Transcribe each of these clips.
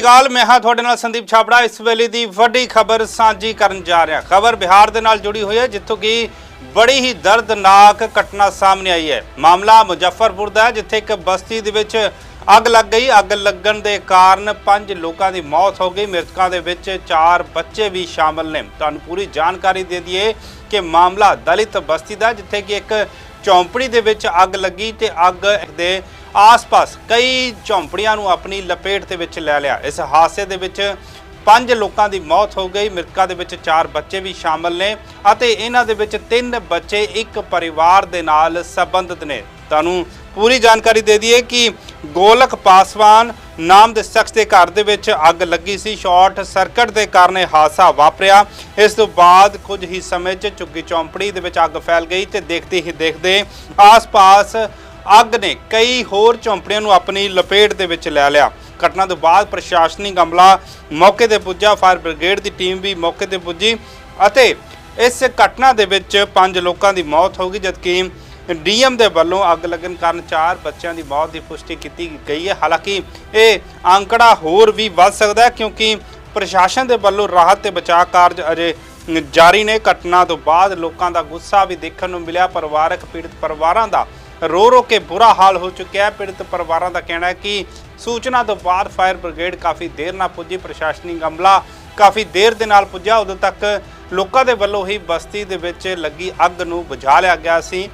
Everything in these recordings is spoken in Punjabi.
ਸ੍ਰੀ ਅਕਾਲ, ਮੈਂ ਹਾਂ ਤੁਹਾਡੇ ਨਾਲ ਸੰਦੀਪ ਛਾਬੜਾ ਇਸ ਵੇਲੇ ਦੀ ਵੱਡੀ ਖਬਰ ਸਾਂਝੀ ਕਰਨ ਜਾ ਰਿਹਾ। ਖਬਰ ਬਿਹਾਰ ਦੇ ਨਾਲ ਜੁੜੀ ਹੋਈ ਹੈ, ਜਿੱਥੋਂ ਕਿ ਬੜੀ ਹੀ ਦਰਦਨਾਕ ਘਟਨਾ ਸਾਹਮਣੇ ਆਈ ਹੈ। ਮਾਮਲਾ ਮੁਜ਼ੱਫਰਪੁਰ ਦਾ ਹੈ, ਜਿੱਥੇ ਇੱਕ ਬਸਤੀ ਦੇ ਵਿੱਚ ਅੱਗ ਲੱਗ ਗਈ। ਅੱਗ ਲੱਗਣ ਦੇ ਕਾਰਨ ਪੰਜ ਲੋਕਾਂ ਦੀ ਮੌਤ ਹੋ ਗਈ। ਮ੍ਰਿਤਕਾਂ ਦੇ ਵਿੱਚ ਚਾਰ ਬੱਚੇ ਵੀ ਸ਼ਾਮਲ ਨੇ। ਤੁਹਾਨੂੰ ਪੂਰੀ ਜਾਣਕਾਰੀ ਦੇ ਦਈਏ ਕਿ ਮਾਮਲਾ ਦਲਿਤ ਬਸਤੀ ਦਾ ਜਿੱਥੇ ਕਿ ਇੱਕ ਝੌਂਪੜੀ ਦੇ ਵਿੱਚ ਅੱਗ ਲੱਗੀ ਤੇ ਅੱਗ ਦੇ ਆਸ-ਪਾਸ ਕਈ ਝੌਂਪੜੀਆਂ ਨੂੰ ਆਪਣੀ ਲਪੇਟ ਦੇ ਵਿੱਚ ਲੈ ਲਿਆ। ਇਸ ਹਾਦਸੇ ਦੇ ਵਿੱਚ ਪੰਜ ਲੋਕਾਂ ਦੀ ਮੌਤ ਹੋ ਗਈ। ਮ੍ਰਿਤਕਾਂ ਦੇ ਵਿੱਚ ਚਾਰ ਬੱਚੇ ਵੀ ਸ਼ਾਮਲ ਨੇ ਅਤੇ ਇਹਨਾਂ ਦੇ ਵਿੱਚ ਤਿੰਨ ਬੱਚੇ ਇੱਕ ਪਰਿਵਾਰ ਦੇ ਨਾਲ ਸੰਬੰਧਿਤ ਨੇ। ਤੁਹਾਨੂੰ ਪੂਰੀ ਜਾਣਕਾਰੀ ਦੇ ਦਈਏ ਕਿ ਗੋਲਕ ਪਾਸਵਾਨ ਨਾਮ ਦੇ ਸ਼ਖਸ ਦੇ ਘਰ ਦੇ ਵਿੱਚ ਅੱਗ ਲੱਗੀ ਸੀ। ਸ਼ਾਰਟ ਸਰਕਟ ਦੇ ਕਾਰਨ ਇਹ ਹਾਦਸਾ ਵਾਪਰਿਆ। ਇਸ ਤੋਂ ਬਾਅਦ ਕੁਝ ਹੀ ਸਮੇਂ 'ਚ ਝੁੱਗੀ ਚੌਂਪੜੀ ਦੇ ਵਿੱਚ ਅੱਗ ਫੈਲ ਗਈ ਤੇ ਦੇਖਦੇ ਹੀ ਦੇਖਦੇ ਆਸ-ਪਾਸ ਅੱਗ ਨੇ ਕਈ ਹੋਰ ਝੌਂਪੜੀਆਂ ਨੂੰ ਆਪਣੀ ਲਪੇਟ ਦੇ ਵਿੱਚ ਲੈ ਲਿਆ। ਘਟਨਾ ਤੋਂ ਬਾਅਦ ਪ੍ਰਸ਼ਾਸਨਿਕ ਅਮਲਾ ਮੌਕੇ ਤੇ ਪੁੱਜਾ। ਫਾਇਰ ਬ੍ਰਿਗੇਡ ਦੀ ਟੀਮ ਵੀ ਮੌਕੇ ਤੇ ਪੁੱਜੀ ਅਤੇ ਇਸ ਘਟਨਾ ਦੇ ਵਿੱਚ ਪੰਜ ਲੋਕਾਂ ਦੀ ਮੌਤ ਹੋ ਗਈ, ਜਦਕਿ ਡੀਐਮ ਦੇ ਵੱਲੋਂ ਅੱਗ ਲੱਗਣ ਕਾਰਨ ਚਾਰ ਬੱਚਿਆਂ ਦੀ ਮੌਤ ਦੀ ਪੁਸ਼ਟੀ ਕੀਤੀ ਗਈ ਹੈ। ਹਾਲਾਂਕਿ ਇਹ ਅੰਕੜਾ ਹੋਰ ਵੀ ਵੱਧ ਸਕਦਾ ਹੈ, ਕਿਉਂਕਿ ਪ੍ਰਸ਼ਾਸਨ ਦੇ ਵੱਲੋਂ ਰਾਹਤ ਤੇ ਬਚਾਅ ਕਾਰਜ ਅਜੇ ਜਾਰੀ ਨੇ। ਘਟਨਾ ਤੋਂ ਬਾਅਦ ਲੋਕਾਂ ਦਾ ਗੁੱਸਾ ਵੀ ਦੇਖਣ ਨੂੰ ਮਿਲਿਆ। ਪਰਿਵਾਰਕ ਪੀੜਤ ਪਰਿਵਾਰਾਂ ਦਾ ਰੋ ਰੋ ਕੇ ਬੁਰਾ ਹਾਲ ਹੋ ਚੁੱਕਿਆ ਹੈ। ਪੀੜਤ ਪਰਿਵਾਰਾਂ ਦਾ ਕਹਿਣਾ ਹੈ ਕਿ ਸੂਚਨਾ ਤੋਂ ਬਾਅਦ ਫਾਇਰ ਬ੍ਰਿਗੇਡ ਕਾਫੀ ਦੇਰ ਨਾਲ ਪੁੱਜੀ, ਪ੍ਰਸ਼ਾਸਨਿਕ ਅਮਲਾ ਕਾਫੀ ਦੇਰ ਦੇ ਨਾਲ ਪੁੱਜਾ ਉਦੋਂ ਤੱਕ ਲੋਕਾਂ ਦੇ ਵੱਲੋਂ ਹੀ ਬਸਤੀ ਦੇ ਵਿੱਚ ਲੱਗੀ ਅੱਗ ਨੂੰ ਬੁਝਾ ਲਿਆ ਗਿਆ ਸੀ।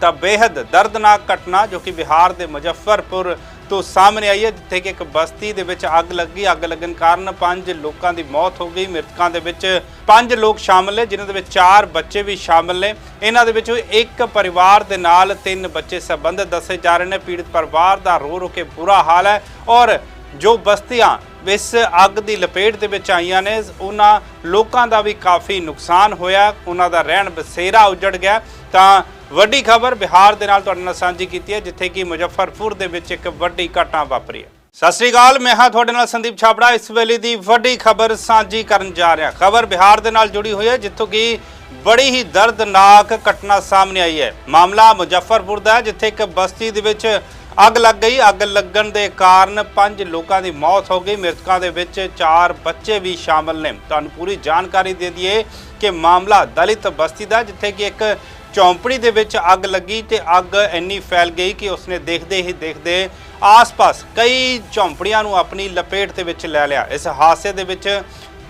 ਤਾਂ ਬੇहद ਦਰਦਨਾਕ ਘਟਨਾ ਜੋ ਕਿ ਬਿਹਾਰ ਦੇ ਮੁਜ਼ੱਫਰਪੁਰ ਤੋਂ ਸਾਹਮਣੇ ਆਈ ਹੈ, ਜਿੱਥੇ ਕਿ ਇੱਕ ਬਸਤੀ ਦੇ ਵਿੱਚ ਅੱਗ ਲੱਗੀ। ਅੱਗ ਲੱਗਣ ਕਾਰਨ ਪੰਜ ਲੋਕਾਂ ਦੀ ਮੌਤ ਹੋ ਗਈ। ਮ੍ਰਿਤਕਾਂ ਦੇ ਵਿੱਚ ਪੰਜ ਲੋਕ ਸ਼ਾਮਲ ਨੇ, ਜਿਨ੍ਹਾਂ ਦੇ ਵਿੱਚ ਚਾਰ ਬੱਚੇ ਵੀ ਸ਼ਾਮਲ ਨੇ। ਇਹਨਾਂ ਦੇ ਵਿੱਚੋਂ ਇੱਕ ਪਰਿਵਾਰ ਦੇ ਨਾਲ ਤਿੰਨ ਬੱਚੇ ਸੰਬੰਧਿਤ ਦੱਸੇ ਜਾ ਰਹੇ ਨੇ। ਪੀੜਤ ਪਰਿਵਾਰ ਦਾ ਰੋ ਰੋ ਕੇ ਬੁਰਾ ਹਾਲ ਹੈ ਔਰ ਜੋ ਬਸਤੀਆਂ ਇਸ ਅੱਗ ਦੀ ਲਪੇਟ ਦੇ ਵਿੱਚ ਆਈਆਂ ਨੇ, ਉਹਨਾਂ ਲੋਕਾਂ ਦਾ ਵੀ ਕਾਫੀ ਨੁਕਸਾਨ ਹੋਇਆ। ਉਹਨਾਂ ਦਾ ਰਹਿਣ ਬਸੇਰਾ ਉਜੜ ਗਿਆ। ਤਾਂ ਵੱਡੀ ਖਬਰ ਬਿਹਾਰ ਦੇ ਨਾਲ ਤੁਹਾਡੇ ਨਾਲ ਸਾਂਝੀ ਕੀਤੀ ਹੈ, ਜਿੱਥੇ ਕਿ ਮੁਜ਼ੱਫਰਪੁਰ ਦੇ ਵਿੱਚ ਇੱਕ ਵੱਡੀ ਘਟਨਾ ਵਾਪਰੀ ਹੈ। ਸਤਿ ਸ੍ਰੀ ਅਕਾਲ, ਮੈਂ ਹਾਂ ਤੁਹਾਡੇ ਨਾਲ ਸੰਦੀਪ ਛਾਬੜਾ। ਇਸ ਵੇਲੇ ਦੀ ਵੱਡੀ ਖਬਰ ਸਾਂਝੀ ਕਰਨ ਜਾ ਰਿਹਾ। ਖਬਰ ਬਿਹਾਰ ਦੇ ਨਾਲ ਜੁੜੀ ਹੋਈ ਹੈ, ਜਿੱਥੋਂ ਕਿ ਬੜੀ ਹੀ ਦਰਦਨਾਕ ਘਟਨਾ ਸਾਹਮਣੇ ਆਈ ਹੈ। ਮਾਮਲਾ ਮੁਜ਼ੱਫਰਪੁਰ ਦਾ ਹੈ, ਜਿੱਥੇ ਇੱਕ ਬਸਤੀ ਦੇ ਵਿੱਚ ਅੱਗ ਲੱਗ ਗਈ। ਅੱਗ ਲੱਗਣ ਦੇ ਕਾਰਨ ਪੰਜ ਲੋਕਾਂ ਦੀ ਮੌਤ ਹੋ ਗਈ। ਮ੍ਰਿਤਕਾਂ ਦੇ ਵਿੱਚ ਚਾਰ ਬੱਚੇ ਵੀ ਸ਼ਾਮਲ ਨੇ। ਤੁਹਾਨੂੰ ਪੂਰੀ ਜਾਣਕਾਰੀ ਦੇ ਦਈਏ ਕਿ ਮਾਮਲਾ ਦਲਿਤ ਬਸਤੀ ਦਾ ਜਿੱਥੇ ਕਿ ਇੱਕ ਚੌਂਪੜੀ ਦੇ ਵਿੱਚ ਅੱਗ ਲੱਗੀ ਤੇ ਅੱਗ ਇੰਨੀ ਫੈਲ ਗਈ ਕਿ ਉਸਨੇ ਦੇਖਦੇ ਹੀ ਦੇਖਦੇ ਆਸ-ਪਾਸ ਕਈ ਝੌਂਪੜੀਆਂ ਨੂੰ ਆਪਣੀ ਲਪੇਟ ਦੇ ਵਿੱਚ ਲੈ ਲਿਆ। ਇਸ ਹਾਦਸੇ ਦੇ ਵਿੱਚ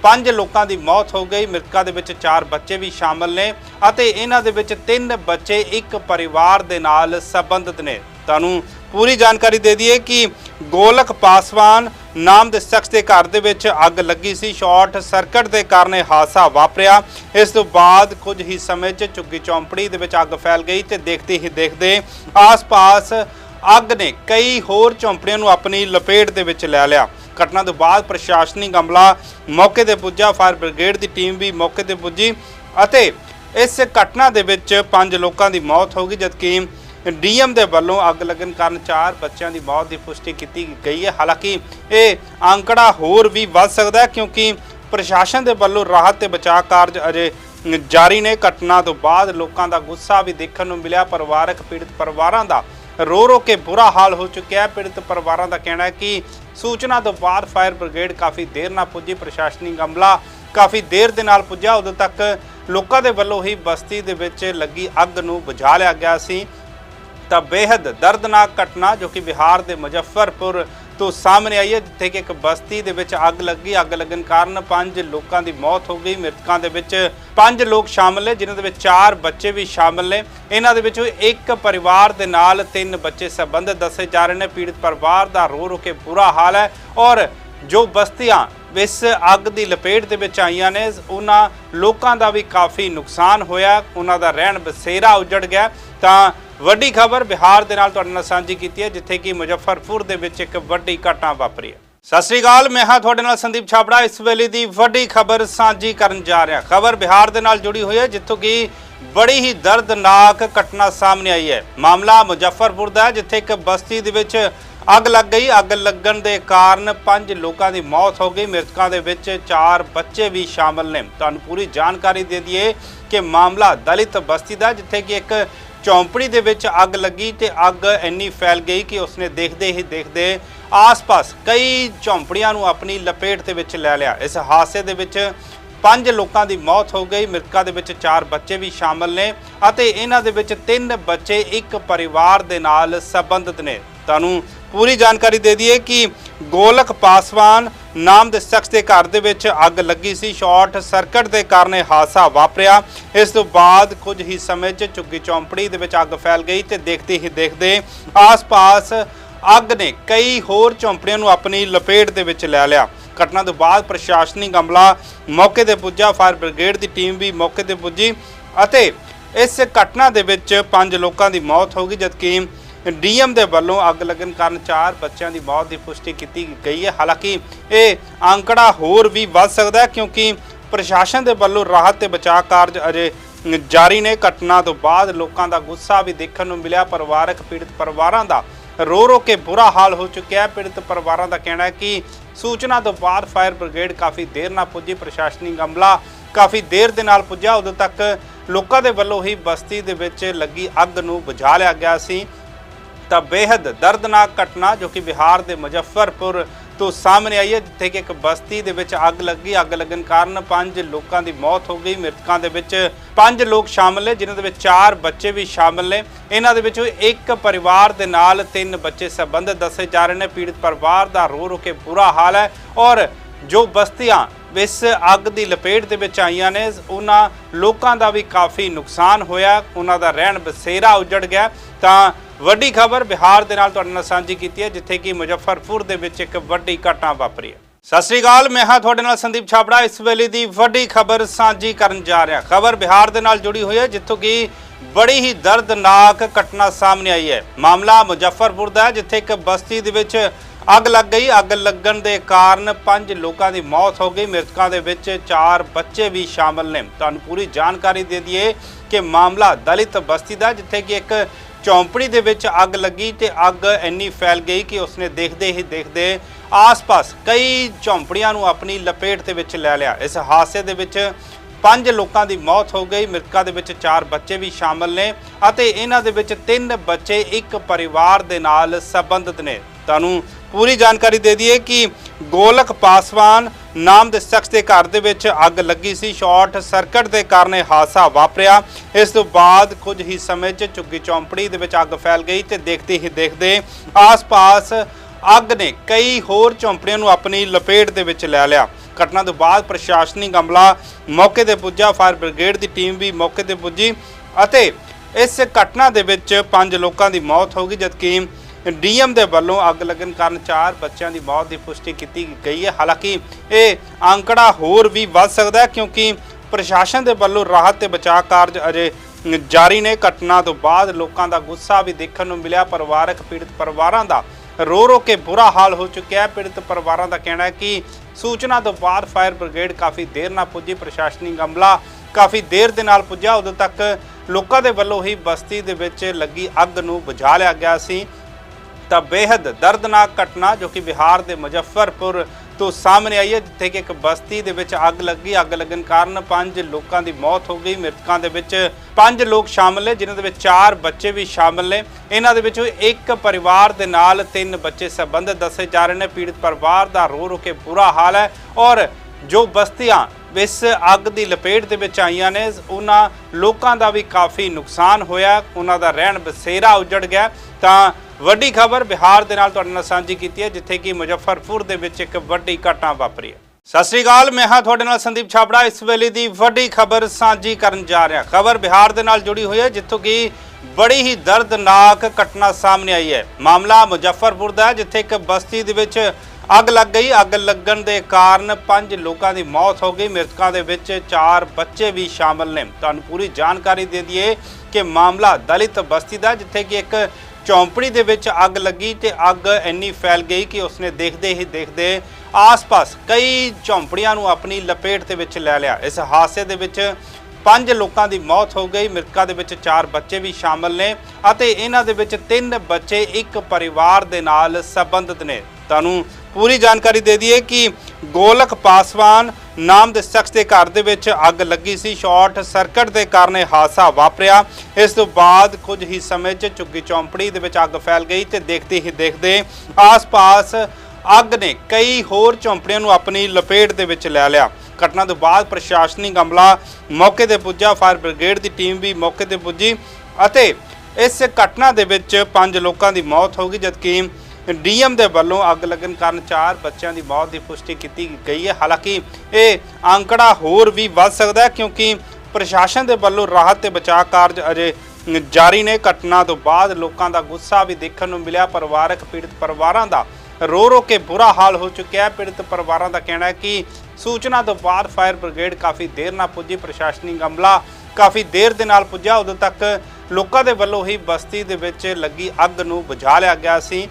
ਪੰਜ ਲੋਕਾਂ ਦੀ ਮੌਤ ਹੋ ਗਈ। ਮ੍ਰਿਤਕਾਂ ਦੇ ਵਿੱਚ ਚਾਰ ਬੱਚੇ ਵੀ ਸ਼ਾਮਲ ਨੇ ਅਤੇ ਇਹਨਾਂ ਦੇ ਵਿੱਚ ਤਿੰਨ ਬੱਚੇ ਇੱਕ ਪਰਿਵਾਰ ਦੇ ਨਾਲ ਸੰਬੰਧਿਤ ਨੇ। ਤੁਹਾਨੂੰ ਪੂਰੀ ਜਾਣਕਾਰੀ ਦੇ ਦਈਏ ਕਿ ਗੋਲਕ ਪਾਸਵਾਨ ਨਾਮ ਦੇ ਸ਼ਖਸ ਦੇ ਘਰ ਦੇ ਵਿੱਚ ਅੱਗ ਲੱਗੀ ਸੀ, ਸ਼ਾਰਟ ਸਰਕਟ ਦੇ ਕਾਰਨ ਇਹ ਹਾਦਸਾ ਵਾਪਰਿਆ। ਇਸ ਤੋਂ ਬਾਅਦ ਕੁਝ ਹੀ ਸਮੇਂ 'ਚ ਝੁੱਗੀ ਚੌਂਪੜੀ ਦੇ ਵਿੱਚ ਅੱਗ ਫੈਲ ਗਈ ਤੇ ਦੇਖਦੇ ਹੀ ਦੇਖਦੇ ਆਸ-ਪਾਸ ਅੱਗ ਨੇ ਕਈ ਹੋਰ ਝੌਂਪੜੀਆਂ ਨੂੰ ਆਪਣੀ ਲਪੇਟ ਦੇ ਵਿੱਚ ਲੈ ਲਿਆ। ਘਟਨਾ ਤੋਂ ਬਾਅਦ ਪ੍ਰਸ਼ਾਸਨਿਕ ਅਮਲਾ ਮੌਕੇ ਤੇ ਪੁੱਜਾ, ਫਾਇਰ ਬ੍ਰਿਗੇਡ ਦੀ ਟੀਮ ਵੀ ਮੌਕੇ ਤੇ ਪੁੱਜੀ ਅਤੇ ਇਸ ਘਟਨਾ ਦੇ ਵਿੱਚ ਪੰਜ ਲੋਕਾਂ ਦੀ ਮੌਤ ਹੋ ਗਈ, ਜਦਕਿ ਡੀਐਮ ਦੇ ਵੱਲੋਂ ਅੱਗ ਲੱਗਣ ਕਾਰਨ ਚਾਰ ਬੱਚਿਆਂ ਦੀ ਮੌਤ ਦੀ ਪੁਸ਼ਟੀ ਕੀਤੀ ਗਈ ਹੈ। ਹਾਲਾਂਕਿ ਇਹ ਅੰਕੜਾ ਹੋਰ ਵੀ ਵੱਧ ਸਕਦਾ ਹੈ ਕਿਉਂਕਿ ਪ੍ਰਸ਼ਾਸਨ ਦੇ ਵੱਲੋਂ ਰਾਹਤ ਤੇ ਬਚਾਅ ਕਾਰਜ ਅਜੇ ਜਾਰੀ ਨੇ। ਘਟਨਾ ਤੋਂ ਬਾਅਦ ਲੋਕਾਂ ਦਾ ਗੁੱਸਾ ਵੀ ਦੇਖਣ ਨੂੰ ਮਿਲਿਆ। ਪਰਿਵਾਰਕ ਪੀੜਤ ਪਰਿਵਾਰਾਂ ਦਾ ਰੋ ਰੋ ਕੇ ਬੁਰਾ ਹਾਲ ਹੋ ਚੁੱਕਿਆ ਹੈ। ਪੀੜਤ ਪਰਿਵਾਰਾਂ ਦਾ ਕਹਿਣਾ ਹੈ ਕਿ ਸੂਚਨਾ ਤੋਂ ਬਾਅਦ ਫਾਇਰ ਬ੍ਰਿਗੇਡ ਕਾਫੀ ਦੇਰ ਨਾਲ ਪੁੱਜੀ। ਪ੍ਰਸ਼ਾਸਨਿਕ ਅਮਲਾ ਕਾਫੀ ਦੇਰ ਦੇ ਨਾਲ ਪੁੱਜਾ ਉਦੋਂ ਤੱਕ ਲੋਕਾਂ ਦੇ ਵੱਲੋਂ ਹੀ ਬਸਤੀ ਦੇ ਵਿੱਚ ਲੱਗੀ ਅੱਗ ਨੂੰ ਬੁਝਾ ਲਿਆ ਗਿਆ ਸੀ। ਤਾਂ ਬੇहद ਦਰਦਨਾਕ ਘਟਨਾ ਜੋ ਕਿ ਬਿਹਾਰ ਦੇ ਮੁਜ਼ੱਫਰਪੁਰ ਤੋਂ ਸਾਹਮਣੇ ਆਈ ਹੈ, ਜਿੱਥੇ ਕਿ ਇੱਕ ਬਸਤੀ ਦੇ ਵਿੱਚ ਅੱਗ ਲੱਗੀ। ਅੱਗ ਲੱਗਣ ਕਾਰਨ ਪੰਜ ਲੋਕਾਂ ਦੀ ਮੌਤ ਹੋ ਗਈ। ਮ੍ਰਿਤਕਾਂ ਦੇ ਵਿੱਚ ਪੰਜ ਲੋਕ ਸ਼ਾਮਲ ਨੇ, ਜਿਨ੍ਹਾਂ ਦੇ ਵਿੱਚ ਚਾਰ ਬੱਚੇ ਵੀ ਸ਼ਾਮਲ ਨੇ। ਇਹਨਾਂ ਦੇ ਵਿੱਚੋਂ ਇੱਕ ਪਰਿਵਾਰ ਦੇ ਨਾਲ ਤਿੰਨ ਬੱਚੇ ਸੰਬੰਧਿਤ ਦੱਸੇ ਜਾ ਰਹੇ ਨੇ। ਪੀੜਤ ਪਰਿਵਾਰ ਦਾ ਰੋ ਰੋ ਕੇ ਬੁਰਾ ਹਾਲ ਹੈ ਔਰ ਜੋ ਬਸਤੀਆਂ ਇਸ ਅੱਗ ਦੀ ਲਪੇਟ ਦੇ ਵਿੱਚ ਆਈਆਂ ਨੇ, ਉਹਨਾਂ ਲੋਕਾਂ ਦਾ ਵੀ ਕਾਫੀ ਨੁਕਸਾਨ ਹੋਇਆ। ਉਹਨਾਂ ਦਾ ਰਹਿਣ ਬਸੇਰਾ ਉਜੜ ਗਿਆ। ਤਾਂ ਵੱਡੀ ਖਬਰ ਬਿਹਾਰ ਦੇ ਨਾਲ ਤੁਹਾਡੇ ਨਾਲ ਸਾਂਝੀ ਕੀਤੀ ਹੈ, ਜਿੱਥੇ ਕਿ ਮੁਜ਼ੱਫਰਪੁਰ ਦੇ ਵਿੱਚ ਇੱਕ ਵੱਡੀ ਘਟਨਾ ਵਾਪਰੀ ਹੈ। ਸਤਿ ਸ੍ਰੀ ਅਕਾਲ, ਮੈਂ ਹਾਂ ਤੁਹਾਡੇ ਨਾਲ ਸੰਦੀਪ ਛਾਬੜਾ। ਇਸ ਵੇਲੇ ਦੀ ਵੱਡੀ ਖਬਰ ਸਾਂਝੀ ਕਰਨ ਜਾ ਰਿਹਾ। ਖਬਰ ਬਿਹਾਰ ਦੇ ਨਾਲ ਜੁੜੀ ਹੋਈ ਹੈ, ਜਿੱਥੋਂ ਕਿ ਬੜੀ ਹੀ ਦਰਦਨਾਕ ਘਟਨਾ ਸਾਹਮਣੇ ਆਈ ਹੈ। ਮਾਮਲਾ ਮੁਜ਼ੱਫਰਪੁਰ ਦਾ ਹੈ, ਜਿੱਥੇ ਇੱਕ ਬਸਤੀ ਦੇ ਵਿੱਚ ਅੱਗ ਲੱਗ ਗਈ। ਅੱਗ ਲੱਗਣ ਦੇ ਕਾਰਨ ਪੰਜ ਲੋਕਾਂ ਦੀ ਮੌਤ ਹੋ ਗਈ। ਮ੍ਰਿਤਕਾਂ ਦੇ ਵਿੱਚ ਚਾਰ ਬੱਚੇ ਵੀ ਸ਼ਾਮਲ ਨੇ। ਤੁਹਾਨੂੰ ਪੂਰੀ ਜਾਣਕਾਰੀ ਦੇ ਦਈਏ ਕਿ ਮਾਮਲਾ ਦਲਿਤ ਬਸਤੀ ਦਾ ਜਿੱਥੇ ਕਿ ਇੱਕ ਚੌਂਪੜੀ ਦੇ ਵਿੱਚ ਅੱਗ ਲੱਗੀ ਤੇ ਅੱਗ ਇੰਨੀ ਫੈਲ ਗਈ ਕਿ ਉਸਨੇ ਦੇਖਦੇ ਹੀ ਦੇਖਦੇ ਆਸ-ਪਾਸ ਕਈ ਝੌਂਪੜੀਆਂ ਨੂੰ ਆਪਣੀ ਲਪੇਟ ਦੇ ਵਿੱਚ ਲੈ ਲਿਆ। ਇਸ ਹਾਦਸੇ ਦੇ ਵਿੱਚ ਪੰਜ ਲੋਕਾਂ ਦੀ ਮੌਤ ਹੋ ਗਈ। ਮ੍ਰਿਤਕਾਂ ਦੇ ਵਿੱਚ ਚਾਰ ਬੱਚੇ ਵੀ ਸ਼ਾਮਲ ਨੇ ਅਤੇ ਇਹਨਾਂ ਦੇ ਵਿੱਚ ਤਿੰਨ ਬੱਚੇ ਇੱਕ ਪਰਿਵਾਰ ਦੇ ਨਾਲ ਸੰਬੰਧਿਤ ਨੇ। ਤੁਹਾਨੂੰ ਪੂਰੀ ਜਾਣਕਾਰੀ ਦੇ ਦਈਏ ਕਿ ਗੋਲਕ ਪਾਸਵਾਨ ਨਾਮ ਦੇ ਸ਼ਖਸ ਦੇ ਘਰ ਦੇ ਵਿੱਚ ਅੱਗ ਲੱਗੀ ਸੀ। ਸ਼ਾਰਟ ਸਰਕਟ ਦੇ ਕਾਰਨ ਇਹ ਹਾਦਸਾ ਵਾਪਰਿਆ। ਇਸ ਤੋਂ ਬਾਅਦ ਕੁਝ ਹੀ ਸਮੇਂ 'ਚ ਝੁੱਗੀ ਚੌਂਪੜੀ ਦੇ ਵਿੱਚ ਅੱਗ ਫੈਲ ਗਈ ਤੇ ਦੇਖਦੇ ਹੀ ਦੇਖਦੇ ਆਸ-ਪਾਸ ਅੱਗ ਨੇ ਕਈ ਹੋਰ ਝੌਂਪੜੀਆਂ ਨੂੰ ਆਪਣੀ ਲਪੇਟ ਦੇ ਵਿੱਚ ਲੈ ਲਿਆ। ਘਟਨਾ ਤੋਂ ਬਾਅਦ ਪ੍ਰਸ਼ਾਸਨਿਕ ਅਮਲਾ ਮੌਕੇ ਤੇ ਪੁੱਜਾ। ਫਾਇਰ ਬ੍ਰਿਗੇਡ ਦੀ ਟੀਮ ਵੀ ਮੌਕੇ ਤੇ ਪੁੱਜੀ ਅਤੇ ਇਸ ਘਟਨਾ ਦੇ ਵਿੱਚ ਪੰਜ ਲੋਕਾਂ ਦੀ ਮੌਤ ਹੋ ਗਈ, ਜਦਕਿ ਡੀਐਮ ਦੇ ਵੱਲੋਂ ਅੱਗ ਲੱਗਣ ਕਾਰਨ ਚਾਰ ਬੱਚਿਆਂ ਦੀ ਮੌਤ ਦੀ ਪੁਸ਼ਟੀ ਕੀਤੀ ਗਈ ਹੈ। ਹਾਲਾਂਕਿ ਇਹ ਅੰਕੜਾ ਹੋਰ ਵੀ ਵੱਧ ਸਕਦਾ ਹੈ ਕਿਉਂਕਿ ਪ੍ਰਸ਼ਾਸਨ ਦੇ ਵੱਲੋਂ ਰਾਹਤ ਤੇ ਬਚਾਅ ਕਾਰਜ ਅਜੇ ਜਾਰੀ ਨੇ। ਘਟਨਾ ਤੋਂ ਬਾਅਦ ਲੋਕਾਂ ਦਾ ਗੁੱਸਾ ਵੀ ਦੇਖਣ ਨੂੰ ਮਿਲਿਆ। ਪਰਿਵਾਰਕ ਪੀੜਤ ਪਰਿਵਾਰਾਂ ਦਾ ਰੋ ਰੋ ਕੇ ਬੁਰਾ ਹਾਲ ਹੋ ਚੁੱਕਿਆ ਹੈ। ਪੀੜਤ ਪਰਿਵਾਰਾਂ ਦਾ ਕਹਿਣਾ ਹੈ ਕਿ ਸੂਚਨਾ ਤੋਂ ਬਾਅਦ ਫਾਇਰ ਬ੍ਰਿਗੇਡ ਕਾਫੀ ਦੇਰ ਨਾਲ ਪੁੱਜੀ। ਪ੍ਰਸ਼ਾਸਨਿਕ ਅਮਲਾ ਕਾਫੀ ਦੇਰ ਦੇ ਨਾਲ ਪੁੱਜਾ ਉਦੋਂ ਤੱਕ ਲੋਕਾਂ ਦੇ ਵੱਲੋਂ ਹੀ ਬਸਤੀ ਦੇ ਵਿੱਚ ਲੱਗੀ ਅੱਗ ਨੂੰ ਬੁਝਾ ਲਿਆ ਗਿਆ ਸੀ। ਤਾਂ ਬੇहद ਦਰਦਨਾਕ ਘਟਨਾ ਜੋ ਕਿ ਬਿਹਾਰ ਦੇ ਮੁਜ਼ੱਫਰਪੁਰ ਤੋਂ ਸਾਹਮਣੇ ਆਈ ਹੈ, ਜਿੱਥੇ ਕਿ ਇੱਕ ਬਸਤੀ ਦੇ ਵਿੱਚ ਅੱਗ ਲੱਗੀ। ਅੱਗ ਲੱਗਣ ਕਾਰਨ ਪੰਜ ਲੋਕਾਂ ਦੀ ਮੌਤ ਹੋ ਗਈ। ਮ੍ਰਿਤਕਾਂ ਦੇ ਵਿੱਚ ਪੰਜ ਲੋਕ ਸ਼ਾਮਲ ਨੇ, ਜਿਨ੍ਹਾਂ ਦੇ ਵਿੱਚ ਚਾਰ ਬੱਚੇ ਵੀ ਸ਼ਾਮਲ ਨੇ। ਇਹਨਾਂ ਦੇ ਵਿੱਚੋਂ ਇੱਕ ਪਰਿਵਾਰ ਦੇ ਨਾਲ ਤਿੰਨ ਬੱਚੇ ਸੰਬੰਧਿਤ ਦੱਸੇ ਜਾ ਰਹੇ ਨੇ। ਪੀੜਤ ਪਰਿਵਾਰ ਦਾ ਰੋ ਰੋ ਕੇ ਬੁਰਾ ਹਾਲ ਹੈ ਔਰ ਜੋ ਬਸਤੀਆਂ ਇਸ ਅੱਗ ਦੀ ਲਪੇਟ ਦੇ ਵਿੱਚ ਆਈਆਂ ਨੇ, ਉਹਨਾਂ ਲੋਕਾਂ ਦਾ ਵੀ ਕਾਫੀ ਨੁਕਸਾਨ ਹੋਇਆ। ਉਹਨਾਂ ਦਾ ਰਹਿਣ ਬਸੇਰਾ ਉਜੜ ਗਿਆ। ਤਾਂ ਵੱਡੀ ਖਬਰ ਬਿਹਾਰ ਦੇ ਨਾਲ ਤੁਹਾਡੇ ਨਾਲ ਸਾਂਝੀ ਕੀਤੀ ਹੈ, ਜਿੱਥੇ ਕਿ ਮੁਜ਼ੱਫਰਪੁਰ ਦੇ ਵਿੱਚ ਇੱਕ ਵੱਡੀ ਘਟਨਾ ਵਾਪਰੀ ਹੈ। ਸਤਿ ਸ੍ਰੀ ਅਕਾਲ, ਮੈਂ ਹਾਂ ਤੁਹਾਡੇ ਨਾਲ ਸੰਦੀਪ ਛਾਬੜਾ। ਇਸ ਵੇਲੇ ਦੀ ਵੱਡੀ ਖਬਰ ਸਾਂਝੀ ਕਰਨ ਜਾ ਰਿਹਾ। ਖਬਰ ਬਿਹਾਰ ਦੇ ਨਾਲ ਜੁੜੀ ਹੋਈ ਹੈ, ਜਿੱਥੋਂ ਕਿ ਬੜੀ ਹੀ ਦਰਦਨਾਕ ਘਟਨਾ ਸਾਹਮਣੇ ਆਈ ਹੈ। ਮਾਮਲਾ ਮੁਜ਼ੱਫਰਪੁਰ ਦਾ ਹੈ, ਜਿੱਥੇ ਇੱਕ ਬਸਤੀ ਦੇ ਵਿੱਚ ਅੱਗ ਲੱਗ ਗਈ। ਅੱਗ ਲੱਗਣ ਦੇ ਕਾਰਨ ਪੰਜ ਲੋਕਾਂ ਦੀ ਮੌਤ ਹੋ ਗਈ। ਮ੍ਰਿਤਕਾਂ ਦੇ ਵਿੱਚ ਚਾਰ ਬੱਚੇ ਵੀ ਸ਼ਾਮਲ ਨੇ। ਤੁਹਾਨੂੰ ਪੂਰੀ ਜਾਣਕਾਰੀ ਦੇ ਦਈਏ ਕਿ ਮਾਮਲਾ ਦਲਿਤ ਬਸਤੀ ਦਾ ਜਿੱਥੇ ਕਿ ਇੱਕ ਚੌਂਪੜੀ ਦੇ ਵਿੱਚ ਅੱਗ ਲੱਗੀ ਤੇ ਅੱਗ ਇੰਨੀ ਫੈਲ ਗਈ ਕਿ ਉਸਨੇ ਦੇਖਦੇ ਹੀ ਦੇਖਦੇ ਆਸ-ਪਾਸ ਕਈ ਝੌਂਪੜੀਆਂ ਨੂੰ ਆਪਣੀ ਲਪੇਟ ਦੇ ਵਿੱਚ ਲੈ ਲਿਆ। ਇਸ ਹਾਦਸੇ ਦੇ ਵਿੱਚ ਪੰਜ ਲੋਕਾਂ ਦੀ ਮੌਤ ਹੋ ਗਈ। ਮ੍ਰਿਤਕਾਂ ਦੇ ਵਿੱਚ ਚਾਰ ਬੱਚੇ ਵੀ ਸ਼ਾਮਲ ਨੇ ਅਤੇ ਇਹਨਾਂ ਦੇ ਵਿੱਚ ਤਿੰਨ ਬੱਚੇ ਇੱਕ ਪਰਿਵਾਰ ਦੇ ਨਾਲ ਸੰਬੰਧਿਤ ਨੇ। ਤੁਹਾਨੂੰ ਪੂਰੀ ਜਾਣਕਾਰੀ ਦੇ ਦਈਏ ਕਿ ਗੋਲਕ ਪਾਸਵਾਨ ਨਾਮ ਦੇ ਸ਼ਖਸ ਦੇ ਘਰ ਦੇ ਵਿੱਚ ਅੱਗ ਲੱਗੀ ਸੀ, ਸ਼ਾਰਟ ਸਰਕਟ ਦੇ ਕਾਰਨ ਇਹ ਹਾਦਸਾ ਵਾਪਰਿਆ। ਇਸ ਤੋਂ ਬਾਅਦ ਕੁਝ ਹੀ ਸਮੇਂ 'ਚ ਝੁੱਗੀ ਚੌਂਪੜੀ ਦੇ ਵਿੱਚ ਅੱਗ ਫੈਲ ਗਈ ਤੇ ਦੇਖਦੇ ਹੀ ਦੇਖਦੇ ਆਸ-ਪਾਸ ਅੱਗ ਨੇ ਕਈ ਹੋਰ ਝੌਂਪੜੀਆਂ ਨੂੰ ਆਪਣੀ ਲਪੇਟ ਦੇ ਵਿੱਚ ਲੈ ਲਿਆ। ਘਟਨਾ ਤੋਂ ਬਾਅਦ ਪ੍ਰਸ਼ਾਸਨਿਕ ਅਮਲਾ ਮੌਕੇ ਤੇ ਪੁੱਜਾ, ਫਾਇਰ ਬ੍ਰਿਗੇਡ ਦੀ ਟੀਮ ਵੀ ਮੌਕੇ ਤੇ ਪੁੱਜੀ ਅਤੇ ਇਸ ਘਟਨਾ ਦੇ ਵਿੱਚ ਪੰਜ ਲੋਕਾਂ ਦੀ ਮੌਤ ਹੋ ਗਈ, ਜਦਕਿ ਡੀਐਮ ਦੇ ਵੱਲੋਂ ਅੱਗ ਲੱਗਣ ਕਾਰਨ ਚਾਰ ਬੱਚਿਆਂ ਦੀ ਮੌਤ ਦੀ ਪੁਸ਼ਟੀ ਕੀਤੀ ਗਈ ਹੈ। ਹਾਲਾਂਕਿ ਇਹ ਅੰਕੜਾ ਹੋਰ ਵੀ ਵੱਧ ਸਕਦਾ ਹੈ ਕਿਉਂਕਿ ਪ੍ਰਸ਼ਾਸਨ ਦੇ ਵੱਲੋਂ ਰਾਹਤ ਤੇ ਬਚਾਅ ਕਾਰਜ ਅਜੇ ਜਾਰੀ ਨੇ। ਘਟਨਾ ਤੋਂ ਬਾਅਦ ਲੋਕਾਂ ਦਾ ਗੁੱਸਾ ਵੀ ਦੇਖਣ ਨੂੰ ਮਿਲਿਆ। ਪਰਿਵਾਰਕ ਪੀੜਤ ਪਰਿਵਾਰਾਂ ਦਾ ਰੋ ਰੋ ਕੇ ਬੁਰਾ ਹਾਲ ਹੋ ਚੁੱਕਿਆ ਹੈ। ਪੀੜਤ ਪਰਿਵਾਰਾਂ ਦਾ ਕਹਿਣਾ ਹੈ ਕਿ ਸੂਚਨਾ ਤੋਂ ਬਾਅਦ ਫਾਇਰ ਬ੍ਰਿਗੇਡ ਕਾਫੀ ਦੇਰ ਨਾਲ ਪੁੱਜੀ। ਪ੍ਰਸ਼ਾਸਨਿਕ ਅਮਲਾ ਕਾਫੀ ਦੇਰ ਦੇ ਨਾਲ ਪੁੱਜਾ ਉਦੋਂ ਤੱਕ ਲੋਕਾਂ ਦੇ ਵੱਲੋਂ ਹੀ ਬਸਤੀ ਦੇ ਵਿੱਚ ਲੱਗੀ ਅੱਗ ਨੂੰ ਬੁਝਾ ਲਿਆ ਗਿਆ ਸੀ। ਤਾਂ ਬੇहद ਦਰਦਨਾਕ ਘਟਨਾ ਜੋ ਕਿ ਬਿਹਾਰ ਦੇ ਮੁਜ਼ੱਫਰਪੁਰ ਤੋਂ ਸਾਹਮਣੇ ਆਈ ਹੈ, ਜਿੱਥੇ ਕਿ ਇੱਕ ਬਸਤੀ ਦੇ ਵਿੱਚ ਅੱਗ ਲੱਗੀ। ਅੱਗ ਲੱਗਣ ਕਾਰਨ ਪੰਜ ਲੋਕਾਂ ਦੀ ਮੌਤ ਹੋ ਗਈ। ਮ੍ਰਿਤਕਾਂ ਦੇ ਵਿੱਚ ਪੰਜ ਲੋਕ ਸ਼ਾਮਲ ਨੇ, ਜਿਨ੍ਹਾਂ ਦੇ ਵਿੱਚ ਚਾਰ ਬੱਚੇ ਵੀ ਸ਼ਾਮਲ ਨੇ। ਇਹਨਾਂ ਦੇ ਵਿੱਚੋਂ ਇੱਕ ਪਰਿਵਾਰ ਦੇ ਨਾਲ ਤਿੰਨ ਬੱਚੇ ਸੰਬੰਧਿਤ ਦੱਸੇ ਜਾ ਰਹੇ ਨੇ। ਪੀੜਤ ਪਰਿਵਾਰ ਦਾ ਰੋ ਰੋ ਕੇ ਬੁਰਾ ਹਾਲ ਹੈ ਔਰ ਜੋ ਬਸਤੀਆਂ ਇਸ ਅੱਗ ਦੀ ਲਪੇਟ ਦੇ ਵਿੱਚ ਆਈਆਂ ਨੇ, ਉਹਨਾਂ ਲੋਕਾਂ ਦਾ ਵੀ ਕਾਫੀ ਨੁਕਸਾਨ ਹੋਇਆ। ਉਹਨਾਂ ਦਾ ਰਹਿਣ ਬਸੇਰਾ ਉਜੜ ਗਿਆ। ਤਾਂ ਵੱਡੀ ਖਬਰ ਬਿਹਾਰ ਦੇ ਨਾਲ ਤੁਹਾਡੇ ਨਾਲ ਸਾਂਝੀ ਕੀਤੀ ਹੈ, ਜਿੱਥੇ ਕਿ ਮੁਜ਼ੱਫਰਪੁਰ ਦੇ ਵਿੱਚ ਇੱਕ ਵੱਡੀ ਘਟਨਾ ਵਾਪਰੀ ਹੈ। ਸਤਿ ਸ੍ਰੀ ਅਕਾਲ, ਮੈਂ ਹਾਂ ਤੁਹਾਡੇ ਨਾਲ ਸੰਦੀਪ ਛਾਬੜਾ। ਇਸ ਵੇਲੇ ਦੀ ਵੱਡੀ ਖਬਰ ਸਾਂਝੀ ਕਰਨ ਜਾ ਰਿਹਾ। ਖਬਰ ਬਿਹਾਰ ਦੇ ਨਾਲ ਜੁੜੀ ਹੋਈ ਹੈ, ਜਿੱਥੋਂ ਕਿ ਬੜੀ ਹੀ ਦਰਦਨਾਕ ਘਟਨਾ ਸਾਹਮਣੇ ਆਈ ਹੈ। ਮਾਮਲਾ ਮੁਜ਼ੱਫਰਪੁਰ ਦਾ ਜਿੱਥੇ ਇੱਕ ਬਸਤੀ ਦੇ ਵਿੱਚ ਅੱਗ ਲੱਗ ਗਈ। ਅੱਗ ਲੱਗਣ ਦੇ ਕਾਰਨ ਪੰਜ ਲੋਕਾਂ ਦੀ ਮੌਤ ਹੋ ਗਈ। ਮ੍ਰਿਤਕਾਂ ਦੇ ਵਿੱਚ ਚਾਰ ਬੱਚੇ ਵੀ ਸ਼ਾਮਲ ਨੇ। ਤੁਹਾਨੂੰ ਪੂਰੀ ਜਾਣਕਾਰੀ ਦੇ ਦਈਏ ਕਿ ਮਾਮਲਾ ਦਲਿਤ ਬਸਤੀ ਦਾ ਜਿੱਥੇ ਕਿ ਇੱਕ ਚੌਂਪੜੀ ਦੇ ਵਿੱਚ ਅੱਗ ਲੱਗੀ ਤੇ ਅੱਗ ਇੰਨੀ ਫੈਲ ਗਈ ਕਿ ਉਸਨੇ ਦੇਖਦੇ ਹੀ ਦੇਖਦੇ ਆਸ-ਪਾਸ ਕਈ ਝੌਂਪੜੀਆਂ ਨੂੰ ਆਪਣੀ ਲਪੇਟ ਦੇ ਵਿੱਚ ਲੈ ਲਿਆ। ਇਸ ਹਾਦਸੇ ਦੇ ਵਿੱਚ ਪੰਜ ਲੋਕਾਂ ਦੀ ਮੌਤ ਹੋ ਗਈ। ਮ੍ਰਿਤਕਾਂ ਦੇ ਵਿੱਚ ਚਾਰ ਬੱਚੇ ਵੀ ਸ਼ਾਮਲ ਨੇ ਅਤੇ ਇਹਨਾਂ ਦੇ ਵਿੱਚ ਤਿੰਨ ਬੱਚੇ ਇੱਕ ਪਰਿਵਾਰ ਦੇ ਨਾਲ ਸੰਬੰਧਿਤ ਨੇ। ਤੁਹਾਨੂੰ ਪੂਰੀ ਜਾਣਕਾਰੀ ਦੇ ਦਈਏ ਕਿ ਗੋਲਕ ਪਾਸਵਾਨ ਨਾਮ ਦੇ ਸ਼ਖਸ ਦੇ ਘਰ ਦੇ ਵਿੱਚ ਅੱਗ ਲੱਗੀ ਸੀ। ਸ਼ਾਰਟ ਸਰਕਟ ਦੇ ਕਾਰਨ ਇਹ ਹਾਦਸਾ ਵਾਪਰਿਆ। ਇਸ ਤੋਂ ਬਾਅਦ ਕੁਝ ਹੀ ਸਮੇਂ 'ਚ ਝੁੱਗੀ ਚੌਂਪੜੀ ਦੇ ਵਿੱਚ ਅੱਗ ਫੈਲ ਗਈ ਤੇ ਦੇਖਦੇ ਹੀ ਦੇਖਦੇ ਆਸ-ਪਾਸ ਅੱਗ ਨੇ ਕਈ ਹੋਰ ਝੌਂਪੜੀਆਂ ਨੂੰ ਆਪਣੀ ਲਪੇਟ ਦੇ ਵਿੱਚ ਲੈ ਲਿਆ। ਘਟਨਾ ਤੋਂ ਬਾਅਦ ਪ੍ਰਸ਼ਾਸਨਿਕ ਅਮਲਾ ਮੌਕੇ ਤੇ ਪੁੱਜਾ। ਫਾਇਰ ਬ੍ਰਿਗੇਡ ਦੀ ਟੀਮ ਵੀ ਮੌਕੇ ਤੇ ਪੁੱਜੀ ਅਤੇ ਇਸ ਘਟਨਾ ਦੇ ਵਿੱਚ ਪੰਜ ਲੋਕਾਂ ਦੀ ਮੌਤ ਹੋ ਗਈ, ਜਦਕਿ ਡੀਐਮ ਦੇ ਵੱਲੋਂ ਅੱਗ ਲੱਗਣ ਕਾਰਨ ਚਾਰ ਬੱਚਿਆਂ ਦੀ ਮੌਤ ਦੀ ਪੁਸ਼ਟੀ ਕੀਤੀ ਗਈ ਹੈ। ਹਾਲਾਂਕਿ ਇਹ ਅੰਕੜਾ ਹੋਰ ਵੀ ਵੱਧ ਸਕਦਾ ਹੈ ਕਿਉਂਕਿ ਪ੍ਰਸ਼ਾਸਨ ਦੇ ਵੱਲੋਂ ਰਾਹਤ ਤੇ ਬਚਾਅ ਕਾਰਜ ਅਜੇ ਜਾਰੀ ਨੇ। ਘਟਨਾ ਤੋਂ ਬਾਅਦ ਲੋਕਾਂ ਦਾ ਗੁੱਸਾ ਵੀ ਦੇਖਣ ਨੂੰ ਮਿਲਿਆ। ਪਰਿਵਾਰਕ ਪੀੜਤ ਪਰਿਵਾਰਾਂ ਦਾ ਰੋ ਰੋ ਕੇ ਬੁਰਾ ਹਾਲ ਹੋ ਚੁੱਕਿਆ ਹੈ। ਪੀੜਤ ਪਰਿਵਾਰਾਂ ਦਾ ਕਹਿਣਾ ਹੈ ਕਿ ਸੂਚਨਾ ਤੋਂ ਬਾਅਦ ਫਾਇਰ ਬ੍ਰਿਗੇਡ ਕਾਫੀ ਦੇਰ ਨਾਲ ਪੁੱਜੀ। ਪ੍ਰਸ਼ਾਸਨਿਕ ਅਮਲਾ ਕਾਫੀ ਦੇਰ ਦੇ ਨਾਲ ਪੁੱਜਾ ਉਦੋਂ ਤੱਕ ਲੋਕਾਂ ਦੇ ਵੱਲੋਂ ਹੀ ਬਸਤੀ ਦੇ ਵਿੱਚ ਲੱਗੀ ਅੱਗ ਨੂੰ ਬੁਝਾ ਲਿਆ ਗਿਆ ਸੀ।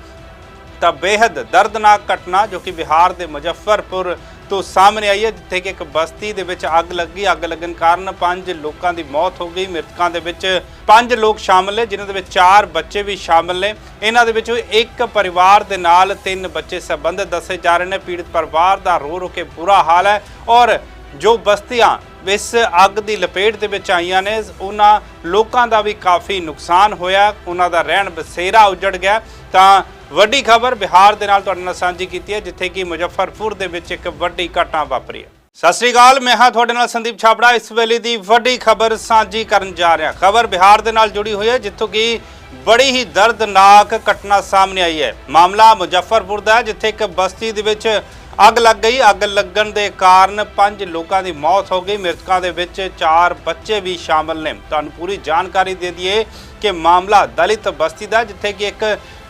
ਤਾਂ ਬੇहद ਦਰਦਨਾਕ ਘਟਨਾ ਜੋ ਕਿ ਬਿਹਾਰ ਦੇ ਮੁਜ਼ੱਫਰਪੁਰ ਤੋਂ ਸਾਹਮਣੇ ਆਈ ਹੈ, ਜਿੱਥੇ ਕਿ ਇੱਕ ਬਸਤੀ ਦੇ ਵਿੱਚ ਅੱਗ ਲੱਗੀ। ਅੱਗ ਲੱਗਣ ਕਾਰਨ ਪੰਜ ਲੋਕਾਂ ਦੀ ਮੌਤ ਹੋ ਗਈ। ਮ੍ਰਿਤਕਾਂ ਦੇ ਵਿੱਚ ਪੰਜ ਲੋਕ ਸ਼ਾਮਲ ਨੇ, ਜਿਨ੍ਹਾਂ ਦੇ ਵਿੱਚ ਚਾਰ ਬੱਚੇ ਵੀ ਸ਼ਾਮਲ ਨੇ। ਇਹਨਾਂ ਦੇ ਵਿੱਚੋਂ ਇੱਕ ਪਰਿਵਾਰ ਦੇ ਨਾਲ ਤਿੰਨ ਬੱਚੇ ਸੰਬੰਧਿਤ ਦੱਸੇ ਜਾ ਰਹੇ ਨੇ। ਪੀੜਤ ਪਰਿਵਾਰ ਦਾ ਰੋ ਰੋ ਕੇ ਬੁਰਾ ਹਾਲ ਹੈ ਔਰ ਜੋ ਬਸਤੀਆਂ ਇਸ ਅੱਗ ਦੀ ਲਪੇਟ ਦੇ ਵਿੱਚ ਆਈਆਂ ਨੇ ਉਹਨਾਂ ਲੋਕਾਂ ਦਾ ਵੀ ਕਾਫੀ ਨੁਕਸਾਨ ਹੋਇਆ। ਉਹਨਾਂ ਦਾ ਰਹਿਣ ਬਸੇਰਾ ਉਜੜ ਗਿਆ। ਤਾਂ ਵੱਡੀ ਖਬਰ ਬਿਹਾਰ ਦੇ ਨਾਲ ਤੁਹਾਡੇ ਨਾਲ ਸਾਂਝੀ ਕੀਤੀ ਹੈ ਜਿੱਥੇ ਕਿ ਮੁਜ਼ੱਫਰਪੁਰ ਦੇ ਵਿੱਚ ਇੱਕ ਵੱਡੀ ਘਟਨਾ ਵਾਪਰੀ ਹੈ। ਸਤਿ ਸ੍ਰੀ ਅਕਾਲ ਮੈਂ ਹਾਂ ਤੁਹਾਡੇ ਨਾਲ ਸੰਦੀਪ ਛਾਪੜਾ ਇਸ ਵੇਲੇ ਦੀ ਵੱਡੀ ਖਬਰ ਸਾਂਝੀ ਕਰਨ ਜਾ ਰਿਹਾ। ਖਬਰ ਬਿਹਾਰ ਦੇ ਨਾਲ ਜੁੜੀ ਹੋਈ ਹੈ ਜਿੱਥੋਂ ਕਿ ਬੜੀ ਹੀ ਦਰਦਨਾਕ ਘਟਨਾ ਸਾਹਮਣੇ ਆਈ ਹੈ। ਮਾਮਲਾ ਮੁਜ਼ੱਫਰਪੁਰ ਦਾ ਹੈ, ਜਿੱਥੇ ਇੱਕ ਬਸਤੀ ਦੇ ਵਿੱਚ ਅੱਗ ਲੱਗ ਗਈ। ਅੱਗ ਲੱਗਣ ਦੇ ਕਾਰਨ ਪੰਜ ਲੋਕਾਂ ਦੀ ਮੌਤ ਹੋ ਗਈ। ਮ੍ਰਿਤਕਾਂ ਦੇ ਵਿੱਚ ਚਾਰ ਬੱਚੇ ਵੀ ਸ਼ਾਮਲ ਨੇ। ਤੁਹਾਨੂੰ ਪੂਰੀ ਜਾਣਕਾਰੀ ਦੇ ਦਈਏ ਕਿ ਮਾਮਲਾ ਦਲਿਤ ਬਸਤੀ ਦਾ ਜਿੱਥੇ ਕਿ ਇੱਕ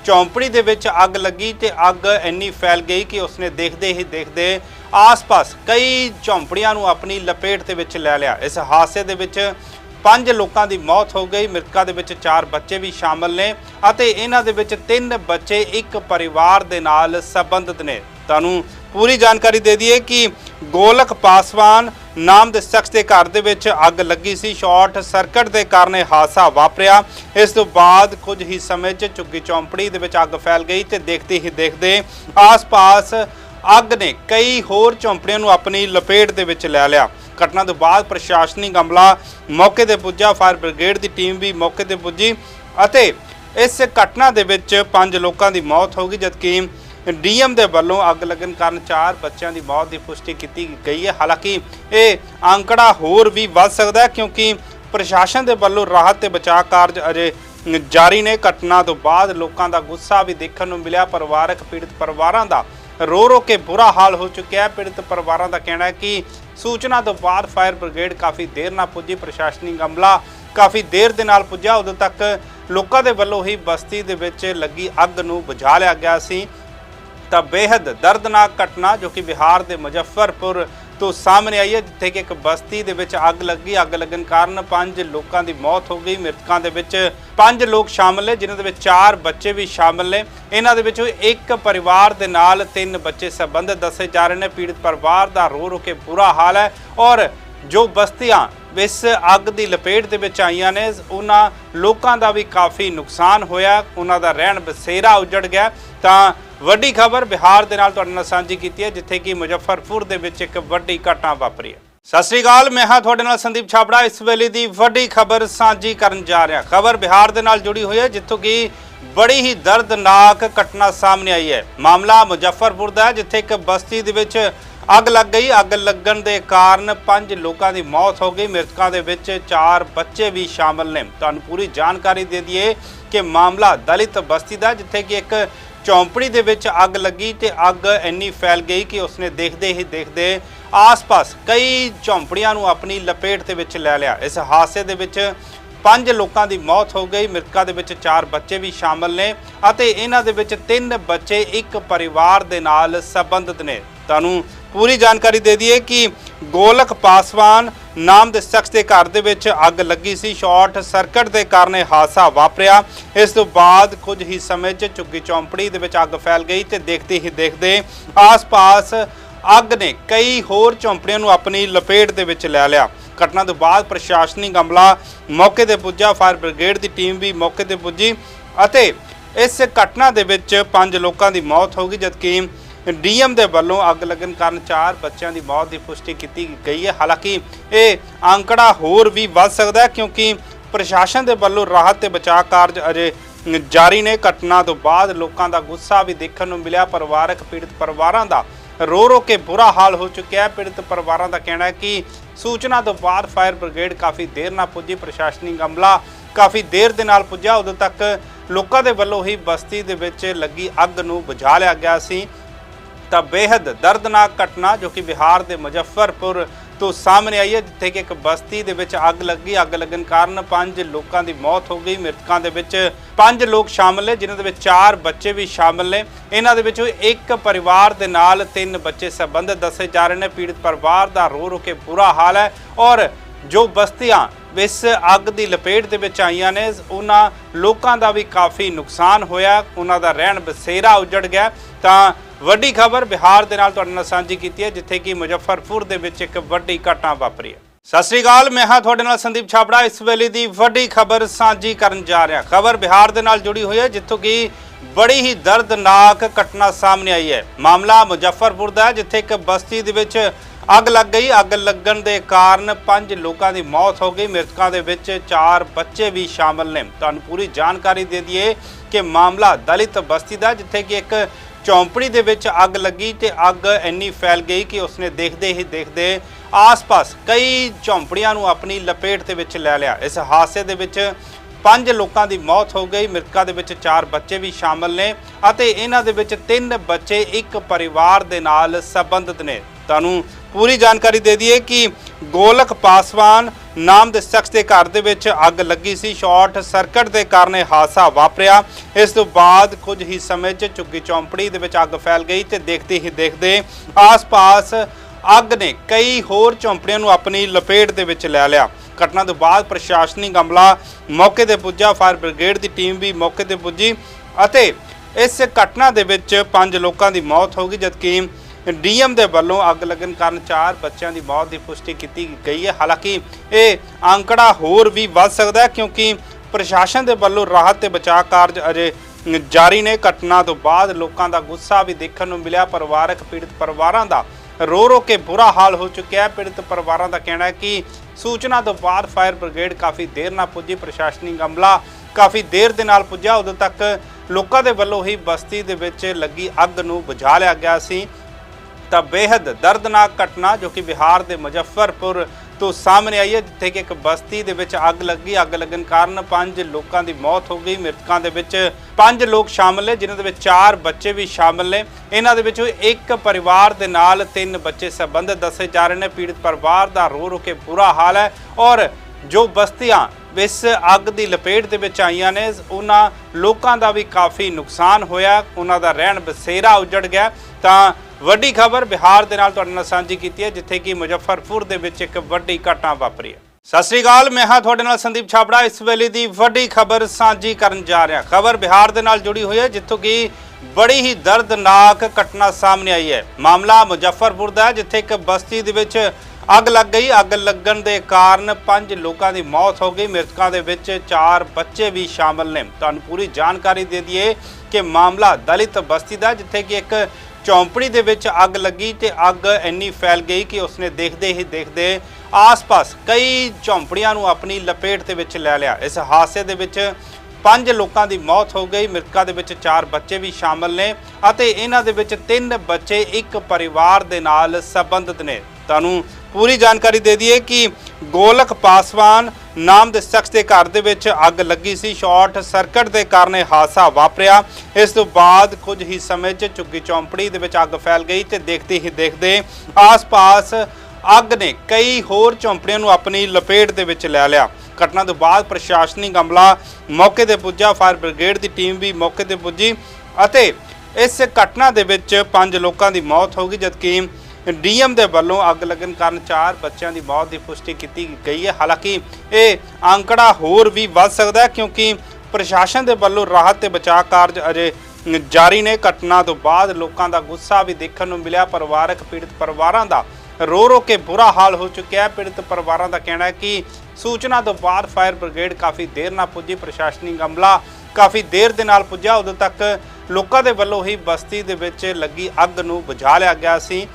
ਚੌਂਪੜੀ ਦੇ ਵਿੱਚ ਅੱਗ ਲੱਗੀ ਤੇ ਅੱਗ ਇੰਨੀ ਫੈਲ ਗਈ ਕਿ ਉਸਨੇ ਦੇਖਦੇ ਹੀ ਦੇਖਦੇ ਆਸ-ਪਾਸ ਕਈ ਝੌਂਪੜੀਆਂ ਨੂੰ ਆਪਣੀ ਲਪੇਟ ਦੇ ਵਿੱਚ ਲੈ ਲਿਆ। ਇਸ ਹਾਦਸੇ ਦੇ ਵਿੱਚ ਪੰਜ ਲੋਕਾਂ ਦੀ ਮੌਤ ਹੋ ਗਈ। ਮ੍ਰਿਤਕਾਂ ਦੇ ਵਿੱਚ ਚਾਰ ਬੱਚੇ ਵੀ ਸ਼ਾਮਲ ਨੇ ਅਤੇ ਇਹਨਾਂ ਦੇ ਵਿੱਚ ਤਿੰਨ ਬੱਚੇ ਇੱਕ ਪਰਿਵਾਰ ਦੇ ਨਾਲ ਸੰਬੰਧਿਤ ਨੇ। ਤੁਹਾਨੂੰ ਪੂਰੀ ਜਾਣਕਾਰੀ ਦੇ ਦਈਏ ਕਿ ਗੋਲਕ ਪਾਸਵਾਨ ਨਾਮ ਦੇ ਸ਼ਖਸ ਦੇ ਘਰ ਦੇ ਵਿੱਚ ਅੱਗ ਲੱਗੀ ਸੀ, ਸ਼ਾਰਟ ਸਰਕਟ ਦੇ ਕਾਰਨ ਇਹ ਹਾਦਸਾ ਵਾਪਰਿਆ। ਇਸ ਤੋਂ ਬਾਅਦ ਕੁਝ ਹੀ ਸਮੇਂ 'ਚ ਝੁੱਗੀ ਚੌਂਪੜੀ ਦੇ ਵਿੱਚ ਅੱਗ ਫੈਲ ਗਈ ਤੇ ਦੇਖਦੇ ਹੀ ਦੇਖਦੇ ਆਸ-ਪਾਸ ਅੱਗ ਨੇ ਕਈ ਹੋਰ ਝੌਂਪੜੀਆਂ ਨੂੰ ਆਪਣੀ ਲਪੇਟ ਦੇ ਵਿੱਚ ਲੈ ਲਿਆ। ਘਟਨਾ ਤੋਂ ਬਾਅਦ ਪ੍ਰਸ਼ਾਸਨਿਕ ਅਮਲਾ ਮੌਕੇ ਤੇ ਪੁੱਜਾ, ਫਾਇਰ ਬ੍ਰਿਗੇਡ ਦੀ ਟੀਮ ਵੀ ਮੌਕੇ ਤੇ ਪੁੱਜੀ ਅਤੇ ਇਸ ਘਟਨਾ ਦੇ ਵਿੱਚ ਪੰਜ ਲੋਕਾਂ ਦੀ ਮੌਤ ਹੋ ਗਈ, ਜਦਕਿ ਡੀਐਮ ਦੇ ਵੱਲੋਂ ਅੱਗ ਲੱਗਣ ਕਾਰਨ ਚਾਰ ਬੱਚਿਆਂ ਦੀ ਮੌਤ ਦੀ ਪੁਸ਼ਟੀ ਕੀਤੀ ਗਈ ਹੈ। ਹਾਲਾਂਕਿ ਇਹ ਅੰਕੜਾ ਹੋਰ ਵੀ ਵੱਧ ਸਕਦਾ ਹੈ ਕਿਉਂਕਿ ਪ੍ਰਸ਼ਾਸਨ ਦੇ ਵੱਲੋਂ ਰਾਹਤ ਤੇ ਬਚਾਅ ਕਾਰਜ ਅਜੇ ਜਾਰੀ ਨੇ। ਘਟਨਾ ਤੋਂ ਬਾਅਦ ਲੋਕਾਂ ਦਾ ਗੁੱਸਾ ਵੀ ਦੇਖਣ ਨੂੰ ਮਿਲਿਆ। ਪਰਿਵਾਰਕ ਪੀੜਤ ਪਰਿਵਾਰਾਂ ਦਾ ਰੋ ਰੋ ਕੇ ਬੁਰਾ ਹਾਲ ਹੋ ਚੁੱਕਿਆ ਹੈ। ਪੀੜਤ ਪਰਿਵਾਰਾਂ ਦਾ ਕਹਿਣਾ ਹੈ ਕਿ ਸੂਚਨਾ ਤੋਂ ਬਾਅਦ ਫਾਇਰ ਬ੍ਰਿਗੇਡ ਕਾਫੀ ਦੇਰ ਨਾਲ ਪੁੱਜੀ। ਪ੍ਰਸ਼ਾਸਨਿਕ ਅਮਲਾ ਕਾਫੀ ਦੇਰ ਦੇ ਨਾਲ ਪੁੱਜਾ ਉਦੋਂ ਤੱਕ ਲੋਕਾਂ ਦੇ ਵੱਲੋਂ ਹੀ ਬਸਤੀ ਦੇ ਵਿੱਚ ਲੱਗੀ ਅੱਗ ਨੂੰ ਬੁਝਾ ਲਿਆ ਗਿਆ ਸੀ। ਤਾਂ ਬੇहद ਦਰਦਨਾਕ ਘਟਨਾ ਜੋ ਕਿ ਬਿਹਾਰ ਦੇ ਮੁਜ਼ੱਫਰਪੁਰ ਤੋਂ ਸਾਹਮਣੇ ਆਈ ਹੈ, ਜਿੱਥੇ ਕਿ ਇੱਕ ਬਸਤੀ ਦੇ ਵਿੱਚ ਅੱਗ ਲੱਗੀ। ਅੱਗ ਲੱਗਣ ਕਾਰਨ ਪੰਜ ਲੋਕਾਂ ਦੀ ਮੌਤ ਹੋ ਗਈ। ਮ੍ਰਿਤਕਾਂ ਦੇ ਵਿੱਚ ਪੰਜ ਲੋਕ ਸ਼ਾਮਲ ਨੇ, ਜਿਨ੍ਹਾਂ ਦੇ ਵਿੱਚ ਚਾਰ ਬੱਚੇ ਵੀ ਸ਼ਾਮਲ ਨੇ। ਇਹਨਾਂ ਦੇ ਵਿੱਚੋਂ ਇੱਕ ਪਰਿਵਾਰ ਦੇ ਨਾਲ ਤਿੰਨ ਬੱਚੇ ਸੰਬੰਧਿਤ ਦੱਸੇ ਜਾ ਰਹੇ ਨੇ। ਪੀੜਤ ਪਰਿਵਾਰ ਦਾ ਰੋ ਰੋ ਕੇ ਬੁਰਾ ਹਾਲ ਹੈ ਔਰ ਜੋ ਬਸਤੀਆਂ ਇਸ ਅੱਗ ਦੀ ਲਪੇਟ ਦੇ ਵਿੱਚ ਆਈਆਂ ਨੇ, ਉਹਨਾਂ ਲੋਕਾਂ ਦਾ ਵੀ ਕਾਫੀ ਨੁਕਸਾਨ ਹੋਇਆ। ਉਹਨਾਂ ਦਾ ਰਹਿਣ ਬਸੇਰਾ ਉਜੜ ਗਿਆ। ਤਾਂ ਵੱਡੀ ਖਬਰ ਬਿਹਾਰ ਦੇ ਨਾਲ ਤੁਹਾਡੇ ਨਾਲ ਸਾਂਝੀ ਕੀਤੀ ਹੈ, ਜਿੱਥੇ ਕਿ ਮੁਜ਼ੱਫਰਪੁਰ ਦੇ ਵਿੱਚ ਇੱਕ ਵੱਡੀ ਘਟਨਾ ਵਾਪਰੀ ਹੈ। ਸਤਿ ਸ੍ਰੀ ਅਕਾਲ, ਮੈਂ ਹਾਂ ਤੁਹਾਡੇ ਨਾਲ ਸੰਦੀਪ ਛਾਬੜਾ। ਇਸ ਵੇਲੇ ਦੀ ਵੱਡੀ ਖਬਰ ਸਾਂਝੀ ਕਰਨ ਜਾ ਰਿਹਾ। ਖਬਰ ਬਿਹਾਰ ਦੇ ਨਾਲ ਜੁੜੀ ਹੋਈ ਹੈ, ਜਿੱਥੋਂ ਕਿ ਬੜੀ ਹੀ ਦਰਦਨਾਕ ਘਟਨਾ ਸਾਹਮਣੇ ਆਈ ਹੈ। ਮਾਮਲਾ ਮੁਜ਼ੱਫਰਪੁਰ ਦਾ ਜਿੱਥੇ ਇੱਕ ਬਸਤੀ ਦੇ ਵਿੱਚ ਅੱਗ ਲੱਗ ਗਈ। ਅੱਗ ਲੱਗਣ ਦੇ ਕਾਰਨ ਪੰਜ ਲੋਕਾਂ ਦੀ ਮੌਤ ਹੋ ਗਈ। ਮ੍ਰਿਤਕਾਂ ਦੇ ਵਿੱਚ ਚਾਰ ਬੱਚੇ ਵੀ ਸ਼ਾਮਲ ਨੇ। ਤੁਹਾਨੂੰ ਪੂਰੀ ਜਾਣਕਾਰੀ ਦੇ ਦਈਏ ਕਿ ਮਾਮਲਾ ਦਲਿਤ ਬਸਤੀ ਦਾ ਜਿੱਥੇ ਕਿ ਇੱਕ ਚੌਂਪੜੀ ਦੇ ਵਿੱਚ ਅੱਗ ਲੱਗੀ ਤੇ ਅੱਗ ਇੰਨੀ ਫੈਲ ਗਈ ਕਿ ਉਸਨੇ ਦੇਖਦੇ ਹੀ ਦੇਖਦੇ ਆਸ-ਪਾਸ ਕਈ ਝੌਂਪੜੀਆਂ ਨੂੰ ਆਪਣੀ ਲਪੇਟ ਦੇ ਵਿੱਚ ਲੈ ਲਿਆ। ਇਸ ਹਾਦਸੇ ਦੇ ਵਿੱਚ ਪੰਜ ਲੋਕਾਂ ਦੀ ਮੌਤ ਹੋ ਗਈ। ਮ੍ਰਿਤਕਾਂ ਦੇ ਵਿੱਚ ਚਾਰ ਬੱਚੇ ਵੀ ਸ਼ਾਮਲ ਨੇ ਅਤੇ ਇਹਨਾਂ ਦੇ ਵਿੱਚ ਤਿੰਨ ਬੱਚੇ ਇੱਕ ਪਰਿਵਾਰ ਦੇ ਨਾਲ ਸੰਬੰਧਿਤ ਨੇ। ਤੁਹਾਨੂੰ ਪੂਰੀ ਜਾਣਕਾਰੀ ਦੇ ਦਈਏ ਕਿ ਗੋਲਕ ਪਾਸਵਾਨ ਨਾਮ ਦੇ ਸ਼ਖਸ ਦੇ ਘਰ ਦੇ ਵਿੱਚ ਅੱਗ ਲੱਗੀ ਸੀ, ਸ਼ਾਰਟ ਸਰਕਟ ਦੇ ਕਾਰਨ ਇਹ ਹਾਦਸਾ ਵਾਪਰਿਆ। ਇਸ ਤੋਂ ਬਾਅਦ ਕੁਝ ਹੀ ਸਮੇਂ 'ਚ ਝੁੱਗੀ ਚੌਂਪੜੀ ਦੇ ਵਿੱਚ ਅੱਗ ਫੈਲ ਗਈ ਤੇ ਦੇਖਦੇ ਹੀ ਦੇਖਦੇ ਆਸ-ਪਾਸ ਅੱਗ ਨੇ ਕਈ ਹੋਰ ਝੌਂਪੜੀਆਂ ਨੂੰ ਆਪਣੀ ਲਪੇਟ ਦੇ ਵਿੱਚ ਲੈ ਲਿਆ। ਘਟਨਾ ਤੋਂ ਬਾਅਦ ਪ੍ਰਸ਼ਾਸਨਿਕ ਅਮਲਾ ਮੌਕੇ ਤੇ ਪੁੱਜਾ, ਫਾਇਰ ਬ੍ਰਿਗੇਡ ਦੀ ਟੀਮ ਵੀ ਮੌਕੇ ਤੇ ਪੁੱਜੀ ਅਤੇ ਇਸ ਘਟਨਾ ਦੇ ਵਿੱਚ ਪੰਜ ਲੋਕਾਂ ਦੀ ਮੌਤ ਹੋ ਗਈ, ਜਦਕਿ ਡੀਐਮ ਦੇ ਵੱਲੋਂ ਅੱਗ ਲੱਗਣ ਕਾਰਨ ਚਾਰ ਬੱਚਿਆਂ ਦੀ ਮੌਤ ਦੀ ਪੁਸ਼ਟੀ ਕੀਤੀ ਗਈ ਹੈ। ਹਾਲਾਂਕਿ ਇਹ ਅੰਕੜਾ ਹੋਰ ਵੀ ਵੱਧ ਸਕਦਾ ਹੈ ਕਿਉਂਕਿ ਪ੍ਰਸ਼ਾਸਨ ਦੇ ਵੱਲੋਂ ਰਾਹਤ ਤੇ ਬਚਾਅ ਕਾਰਜ ਅਜੇ ਜਾਰੀ ਨੇ। ਘਟਨਾ ਤੋਂ ਬਾਅਦ ਲੋਕਾਂ ਦਾ ਗੁੱਸਾ ਵੀ ਦੇਖਣ ਨੂੰ ਮਿਲਿਆ। ਪਰਿਵਾਰਕ ਪੀੜਤ ਪਰਿਵਾਰਾਂ ਦਾ ਰੋ ਰੋ ਕੇ ਬੁਰਾ ਹਾਲ ਹੋ ਚੁੱਕਿਆ ਹੈ। ਪੀੜਤ ਪਰਿਵਾਰਾਂ ਦਾ ਕਹਿਣਾ ਹੈ ਕਿ ਸੂਚਨਾ ਤੋਂ ਬਾਅਦ ਫਾਇਰ ਬ੍ਰਿਗੇਡ ਕਾਫੀ ਦੇਰ ਨਾਲ ਪੁੱਜੀ। ਪ੍ਰਸ਼ਾਸਨਿਕ ਅਮਲਾ ਕਾਫੀ ਦੇਰ ਦੇ ਨਾਲ ਪੁੱਜਾ ਉਦੋਂ ਤੱਕ ਲੋਕਾਂ ਦੇ ਵੱਲੋਂ ਹੀ ਬਸਤੀ ਦੇ ਵਿੱਚ ਲੱਗੀ ਅੱਗ ਨੂੰ ਬੁਝਾ ਲਿਆ ਗਿਆ ਸੀ। ਤਾਂ ਬੇहद ਦਰਦਨਾਕ ਘਟਨਾ ਜੋ ਕਿ ਬਿਹਾਰ ਦੇ ਮੁਜ਼ੱਫਰਪੁਰ ਤੋਂ ਸਾਹਮਣੇ ਆਈ ਹੈ, ਜਿੱਥੇ ਕਿ ਇੱਕ ਬਸਤੀ ਦੇ ਵਿੱਚ ਅੱਗ ਲੱਗੀ। ਅੱਗ ਲੱਗਣ ਕਾਰਨ ਪੰਜ ਲੋਕਾਂ ਦੀ ਮੌਤ ਹੋ ਗਈ। ਮ੍ਰਿਤਕਾਂ ਦੇ ਵਿੱਚ ਪੰਜ ਲੋਕ ਸ਼ਾਮਲ ਨੇ, ਜਿਨ੍ਹਾਂ ਦੇ ਵਿੱਚ ਚਾਰ ਬੱਚੇ ਵੀ ਸ਼ਾਮਲ ਨੇ। ਇਹਨਾਂ ਦੇ ਵਿੱਚੋਂ ਇੱਕ ਪਰਿਵਾਰ ਦੇ ਨਾਲ ਤਿੰਨ ਬੱਚੇ ਸੰਬੰਧਿਤ ਦੱਸੇ ਜਾ ਰਹੇ ਨੇ। ਪੀੜਤ ਪਰਿਵਾਰ ਦਾ ਰੋ ਰੋ ਕੇ ਬੁਰਾ ਹਾਲ ਹੈ ਔਰ ਜੋ ਬਸਤੀਆਂ ਇਸ ਅੱਗ ਦੀ ਲਪੇਟ ਦੇ ਵਿੱਚ ਆਈਆਂ ਨੇ, ਉਹਨਾਂ ਲੋਕਾਂ ਦਾ ਵੀ ਕਾਫੀ ਨੁਕਸਾਨ ਹੋਇਆ। ਉਹਨਾਂ ਦਾ ਰਹਿਣ ਬਸੇਰਾ ਉਜੜ ਗਿਆ। ਤਾਂ ਵੱਡੀ ਖਬਰ ਬਿਹਾਰ ਦੇ ਨਾਲ ਤੁਹਾਡੇ ਨਾਲ ਸਾਂਝੀ ਕੀਤੀ ਹੈ, ਜਿੱਥੇ ਕਿ ਮੁਜ਼ੱਫਰਪੁਰ ਦੇ ਵਿੱਚ ਇੱਕ ਵੱਡੀ ਘਟਨਾ ਵਾਪਰੀ ਹੈ। ਸਤਿ ਸ੍ਰੀ ਅਕਾਲ, ਮੈਂ ਹਾਂ ਤੁਹਾਡੇ ਨਾਲ ਸੰਦੀਪ ਛਾਪੜਾ ਇਸ ਵੇਲੇ ਦੀ ਵੱਡੀ ਖਬਰ ਸਾਂਝੀ ਕਰਨ ਜਾ ਰਿਹਾ। ਖਬਰ ਬਿਹਾਰ ਦੇ ਨਾਲ ਜੁੜੀ ਹੋਈ ਹੈ, ਜਿੱਥੋਂ ਕਿ ਬੜੀ ਹੀ ਦਰਦਨਾਕ ਘਟਨਾ ਸਾਹਮਣੇ ਆਈ ਹੈ। ਮਾਮਲਾ ਮੁਜ਼ੱਫਰਪੁਰ ਦਾ ਜਿੱਥੇ ਇੱਕ ਬਸਤੀ ਦੇ ਵਿੱਚ ਅੱਗ ਲੱਗ ਗਈ। ਅੱਗ ਲੱਗਣ ਦੇ ਕਾਰਨ ਪੰਜ ਲੋਕਾਂ ਦੀ ਮੌਤ ਹੋ ਗਈ। ਮ੍ਰਿਤਕਾਂ ਦੇ ਵਿੱਚ ਚਾਰ ਬੱਚੇ ਵੀ ਸ਼ਾਮਲ ਨੇ। ਤੁਹਾਨੂੰ ਪੂਰੀ ਜਾਣਕਾਰੀ ਦੇ ਦਈਏ ਕਿ ਮਾਮਲਾ ਦਲਿਤ ਬਸਤੀ ਦਾ ਜਿੱਥੇ ਕਿ ਇੱਕ ਚੌਂਪੜੀ ਦੇ ਵਿੱਚ ਅੱਗ ਲੱਗੀ ਤੇ ਅੱਗ ਇੰਨੀ ਫੈਲ ਗਈ ਕਿ ਉਸਨੇ ਦੇਖਦੇ ਹੀ ਦੇਖਦੇ ਆਸ-ਪਾਸ ਕਈ ਝੌਂਪੜੀਆਂ ਨੂੰ ਆਪਣੀ ਲਪੇਟ ਦੇ ਵਿੱਚ ਲੈ ਲਿਆ। ਇਸ ਹਾਦਸੇ ਦੇ ਵਿੱਚ ਪੰਜ ਲੋਕਾਂ ਦੀ ਮੌਤ ਹੋ ਗਈ। ਮ੍ਰਿਤਕਾਂ ਦੇ ਵਿੱਚ ਚਾਰ ਬੱਚੇ ਵੀ ਸ਼ਾਮਲ ਨੇ ਅਤੇ ਇਹਨਾਂ ਦੇ ਵਿੱਚ ਤਿੰਨ ਬੱਚੇ ਇੱਕ ਪਰਿਵਾਰ ਦੇ ਨਾਲ ਸੰਬੰਧਿਤ ਨੇ। ਤੁਹਾਨੂੰ ਪੂਰੀ ਜਾਣਕਾਰੀ ਦੇ ਦਈਏ ਕਿ ਗੋਲਕ ਪਾਸਵਾਨ ਨਾਮ ਦੇ ਸ਼ਖਸ ਦੇ ਘਰ ਦੇ ਵਿੱਚ ਅੱਗ ਲੱਗੀ ਸੀ। ਸ਼ਾਰਟ ਸਰਕਟ ਦੇ ਕਾਰਨ ਇਹ ਹਾਦਸਾ ਵਾਪਰਿਆ। ਇਸ ਤੋਂ ਬਾਅਦ ਕੁਝ ਹੀ ਸਮੇਂ 'ਚ ਝੁੱਗੀ ਚੌਂਪੜੀ ਦੇ ਵਿੱਚ ਅੱਗ ਫੈਲ ਗਈ ਤੇ ਦੇਖਦੇ ਹੀ ਦੇਖਦੇ ਆਸ-ਪਾਸ ਅੱਗ ਨੇ ਕਈ ਹੋਰ ਝੌਂਪੜੀਆਂ ਨੂੰ ਆਪਣੀ ਲਪੇਟ ਦੇ ਵਿੱਚ ਲੈ ਲਿਆ। ਘਟਨਾ ਤੋਂ ਬਾਅਦ ਪ੍ਰਸ਼ਾਸਨਿਕ ਅਮਲਾ ਮੌਕੇ ਤੇ ਪੁੱਜਾ। ਫਾਇਰ ਬ੍ਰਿਗੇਡ ਦੀ ਟੀਮ ਵੀ ਮੌਕੇ ਤੇ ਪੁੱਜੀ ਅਤੇ ਇਸ ਘਟਨਾ ਦੇ ਵਿੱਚ ਪੰਜ ਲੋਕਾਂ ਦੀ ਮੌਤ ਹੋ ਗਈ, ਜਦਕਿ ਡੀਐਮ ਦੇ ਵੱਲੋਂ ਅੱਗ ਲੱਗਣ ਕਾਰਨ ਚਾਰ ਬੱਚਿਆਂ ਦੀ ਮੌਤ ਦੀ ਪੁਸ਼ਟੀ ਕੀਤੀ ਗਈ ਹੈ। ਹਾਲਾਂਕਿ ਇਹ ਅੰਕੜਾ ਹੋਰ ਵੀ ਵੱਧ ਸਕਦਾ ਹੈ ਕਿਉਂਕਿ ਪ੍ਰਸ਼ਾਸਨ ਦੇ ਵੱਲੋਂ ਰਾਹਤ ਤੇ ਬਚਾਅ ਕਾਰਜ ਅਜੇ ਜਾਰੀ ਨੇ। ਘਟਨਾ ਤੋਂ ਬਾਅਦ ਲੋਕਾਂ ਦਾ ਗੁੱਸਾ ਵੀ ਦੇਖਣ ਨੂੰ ਮਿਲਿਆ। ਪਰਿਵਾਰਕ ਪੀੜਤ ਪਰਿਵਾਰਾਂ ਦਾ ਰੋ ਰੋ ਕੇ ਬੁਰਾ ਹਾਲ ਹੋ ਚੁੱਕਿਆ ਹੈ। ਪੀੜਤ ਪਰਿਵਾਰਾਂ ਦਾ ਕਹਿਣਾ ਹੈ ਕਿ ਸੂਚਨਾ ਤੋਂ ਬਾਅਦ ਫਾਇਰ ਬ੍ਰਿਗੇਡ ਕਾਫੀ ਦੇਰ ਨਾਲ ਪੁੱਜੀ। ਪ੍ਰਸ਼ਾਸਨਿਕ ਅਮਲਾ ਕਾਫੀ ਦੇਰ ਦੇ ਨਾਲ ਪੁੱਜਾ ਉਦੋਂ ਤੱਕ ਲੋਕਾਂ ਦੇ ਵੱਲੋਂ ਹੀ ਬਸਤੀ ਦੇ ਵਿੱਚ ਲੱਗੀ ਅੱਗ ਨੂੰ ਬੁਝਾ ਲਿਆ ਗਿਆ ਸੀ। ਤਾਂ ਬੇहद ਦਰਦਨਾਕ ਘਟਨਾ ਜੋ ਕਿ ਬਿਹਾਰ ਦੇ ਮੁਜ਼ੱਫਰਪੁਰ ਤੋਂ ਸਾਹਮਣੇ ਆਈ ਹੈ, ਜਿੱਥੇ ਕਿ ਇੱਕ ਬਸਤੀ ਦੇ ਵਿੱਚ ਅੱਗ ਲੱਗੀ। ਅੱਗ ਲੱਗਣ ਕਾਰਨ ਪੰਜ ਲੋਕਾਂ ਦੀ ਮੌਤ ਹੋ ਗਈ। ਮ੍ਰਿਤਕਾਂ ਦੇ ਵਿੱਚ ਪੰਜ ਲੋਕ ਸ਼ਾਮਲ ਨੇ, ਜਿਨ੍ਹਾਂ ਦੇ ਵਿੱਚ ਚਾਰ ਬੱਚੇ ਵੀ ਸ਼ਾਮਲ ਨੇ। ਇਹਨਾਂ ਦੇ ਵਿੱਚੋਂ ਇੱਕ ਪਰਿਵਾਰ ਦੇ ਨਾਲ ਤਿੰਨ ਬੱਚੇ ਸੰਬੰਧਿਤ ਦੱਸੇ ਜਾ ਰਹੇ ਨੇ। ਪੀੜਤ ਪਰਿਵਾਰ ਦਾ ਰੋ ਰੋ ਕੇ ਬੁਰਾ ਹਾਲ ਹੈ ਔਰ ਜੋ ਬਸਤੀਆਂ ਇਸ ਅੱਗ ਦੀ ਲਪੇਟ ਦੇ ਵਿੱਚ ਆਈਆਂ ਨੇ, ਉਹਨਾਂ ਲੋਕਾਂ ਦਾ ਵੀ ਕਾਫੀ ਨੁਕਸਾਨ ਹੋਇਆ। ਉਹਨਾਂ ਦਾ ਰਹਿਣ ਬਸੇਰਾ ਉਜੜ ਗਿਆ। ਤਾਂ ਵੱਡੀ ਖਬਰ ਬਿਹਾਰ ਦੇ ਨਾਲ ਤੁਹਾਡੇ ਨਾਲ ਸਾਂਝੀ ਕੀਤੀ ਹੈ, ਜਿੱਥੇ ਕਿ ਮੁਜ਼ੱਫਰਪੁਰ ਦੇ ਵਿੱਚ ਇੱਕ ਵੱਡੀ ਘਟਨਾ ਵਾਪਰੀ ਹੈ। ਸਤਿ ਸ੍ਰੀ ਅਕਾਲ, ਮੈਂ ਹਾਂ ਤੁਹਾਡੇ ਨਾਲ ਸੰਦੀਪ ਛਾਬੜਾ। ਇਸ ਵੇਲੇ ਦੀ ਵੱਡੀ ਖਬਰ ਸਾਂਝੀ ਕਰਨ ਜਾ ਰਿਹਾ। ਖਬਰ ਬਿਹਾਰ ਦੇ ਨਾਲ ਜੁੜੀ ਹੋਈ ਹੈ, ਜਿੱਥੋਂ ਕਿ ਬੜੀ ਹੀ ਦਰਦਨਾਕ ਘਟਨਾ ਸਾਹਮਣੇ ਆਈ ਹੈ। ਮਾਮਲਾ ਮੁਜ਼ੱਫਰਪੁਰ ਦਾ ਜਿੱਥੇ ਇੱਕ ਬਸਤੀ ਦੇ ਵਿੱਚ ਅੱਗ ਲੱਗ ਗਈ। ਅੱਗ ਲੱਗਣ ਦੇ ਕਾਰਨ ਪੰਜ ਲੋਕਾਂ ਦੀ ਮੌਤ ਹੋ ਗਈ। ਮ੍ਰਿਤਕਾਂ ਦੇ ਵਿੱਚ ਚਾਰ ਬੱਚੇ ਵੀ ਸ਼ਾਮਲ ਨੇ। ਤੁਹਾਨੂੰ ਪੂਰੀ ਜਾਣਕਾਰੀ ਦੇ ਦਈਏ ਕਿ ਮਾਮਲਾ ਦਲਿਤ ਬਸਤੀ ਦਾ ਜਿੱਥੇ ਕਿ ਇੱਕ ਚੌਂਪੜੀ ਦੇ ਵਿੱਚ ਅੱਗ ਲੱਗੀ ਤੇ ਅੱਗ ਇੰਨੀ ਫੈਲ ਗਈ ਕਿ ਉਸਨੇ ਦੇਖਦੇ ਹੀ ਦੇਖਦੇ ਆਸ-ਪਾਸ ਕਈ ਝੌਂਪੜੀਆਂ ਨੂੰ ਆਪਣੀ ਲਪੇਟ ਦੇ ਵਿੱਚ ਲੈ ਲਿਆ। ਇਸ ਹਾਦਸੇ ਦੇ ਵਿੱਚ ਪੰਜ ਲੋਕਾਂ ਦੀ ਮੌਤ ਹੋ ਗਈ। ਮ੍ਰਿਤਕਾਂ ਦੇ ਵਿੱਚ ਚਾਰ ਬੱਚੇ ਵੀ ਸ਼ਾਮਲ ਨੇ ਅਤੇ ਇਹਨਾਂ ਦੇ ਵਿੱਚ ਤਿੰਨ ਬੱਚੇ ਇੱਕ ਪਰਿਵਾਰ ਦੇ ਨਾਲ ਸੰਬੰਧਿਤ ਨੇ। ਤੁਹਾਨੂੰ ਪੂਰੀ ਜਾਣਕਾਰੀ ਦੇ ਦਈਏ ਕਿ ਗੋਲਕ ਪਾਸਵਾਨ ਨਾਮ ਦੇ ਸ਼ਖਸ ਦੇ ਘਰ ਦੇ ਵਿੱਚ ਅੱਗ ਲੱਗੀ ਸੀ। ਸ਼ਾਰਟ ਸਰਕਟ ਦੇ ਕਾਰਨ ਇਹ ਹਾਦਸਾ ਵਾਪਰਿਆ। ਇਸ ਤੋਂ ਬਾਅਦ ਕੁਝ ਹੀ ਸਮੇਂ 'ਚ ਝੁੱਗੀ ਚੌਂਪੜੀ ਦੇ ਵਿੱਚ ਅੱਗ ਫੈਲ ਗਈ ਤੇ ਦੇਖਦੇ ਹੀ ਦੇਖਦੇ ਆਸ-ਪਾਸ ਅੱਗ ਨੇ ਕਈ ਹੋਰ ਝੌਂਪੜੀਆਂ ਨੂੰ ਆਪਣੀ ਲਪੇਟ ਦੇ ਵਿੱਚ ਲੈ ਲਿਆ। ਘਟਨਾ ਤੋਂ ਬਾਅਦ ਪ੍ਰਸ਼ਾਸਨਿਕ ਅਮਲਾ ਮੌਕੇ ਤੇ ਪੁੱਜਾ। ਫਾਇਰ ਬ੍ਰਿਗੇਡ ਦੀ ਟੀਮ ਵੀ ਮੌਕੇ ਤੇ ਪੁੱਜੀ ਅਤੇ ਇਸ ਘਟਨਾ ਦੇ ਵਿੱਚ ਪੰਜ ਲੋਕਾਂ ਦੀ ਮੌਤ ਹੋ ਗਈ, ਜਦਕਿ ਡੀਐਮ ਦੇ ਵੱਲੋਂ ਅੱਗ ਲੱਗਣ ਕਾਰਨ ਚਾਰ ਬੱਚਿਆਂ ਦੀ ਮੌਤ ਦੀ ਪੁਸ਼ਟੀ ਕੀਤੀ ਗਈ ਹੈ। ਹਾਲਾਂਕਿ ਇਹ ਅੰਕੜਾ ਹੋਰ ਵੀ ਵੱਧ ਸਕਦਾ ਹੈ ਕਿਉਂਕਿ ਪ੍ਰਸ਼ਾਸਨ ਦੇ ਵੱਲੋਂ ਰਾਹਤ ਤੇ ਬਚਾਅ ਕਾਰਜ ਅਜੇ ਜਾਰੀ ਨੇ। ਘਟਨਾ ਤੋਂ ਬਾਅਦ ਲੋਕਾਂ ਦਾ ਗੁੱਸਾ ਵੀ ਦੇਖਣ ਨੂੰ ਮਿਲਿਆ। ਪਰਿਵਾਰਕ ਪੀੜਤ ਪਰਿਵਾਰਾਂ ਦਾ ਰੋ ਰੋ ਕੇ ਬੁਰਾ ਹਾਲ ਹੋ ਚੁੱਕਿਆ ਹੈ। ਪੀੜਤ ਪਰਿਵਾਰਾਂ ਦਾ ਕਹਿਣਾ ਹੈ ਕਿ ਸੂਚਨਾ ਤੋਂ ਬਾਅਦ ਫਾਇਰ ਬ੍ਰਿਗੇਡ ਕਾਫੀ ਦੇਰ ਨਾਲ ਪੁੱਜੀ। ਪ੍ਰਸ਼ਾਸਨਿਕ ਅਮਲਾ ਕਾਫੀ ਦੇਰ ਦੇ ਨਾਲ ਪੁੱਜਾ ਉਦੋਂ ਤੱਕ ਲੋਕਾਂ ਦੇ ਵੱਲੋਂ ਹੀ ਬਸਤੀ ਦੇ ਵਿੱਚ ਲੱਗੀ ਅੱਗ ਨੂੰ ਬੁਝਾ ਲਿਆ ਗਿਆ ਸੀ।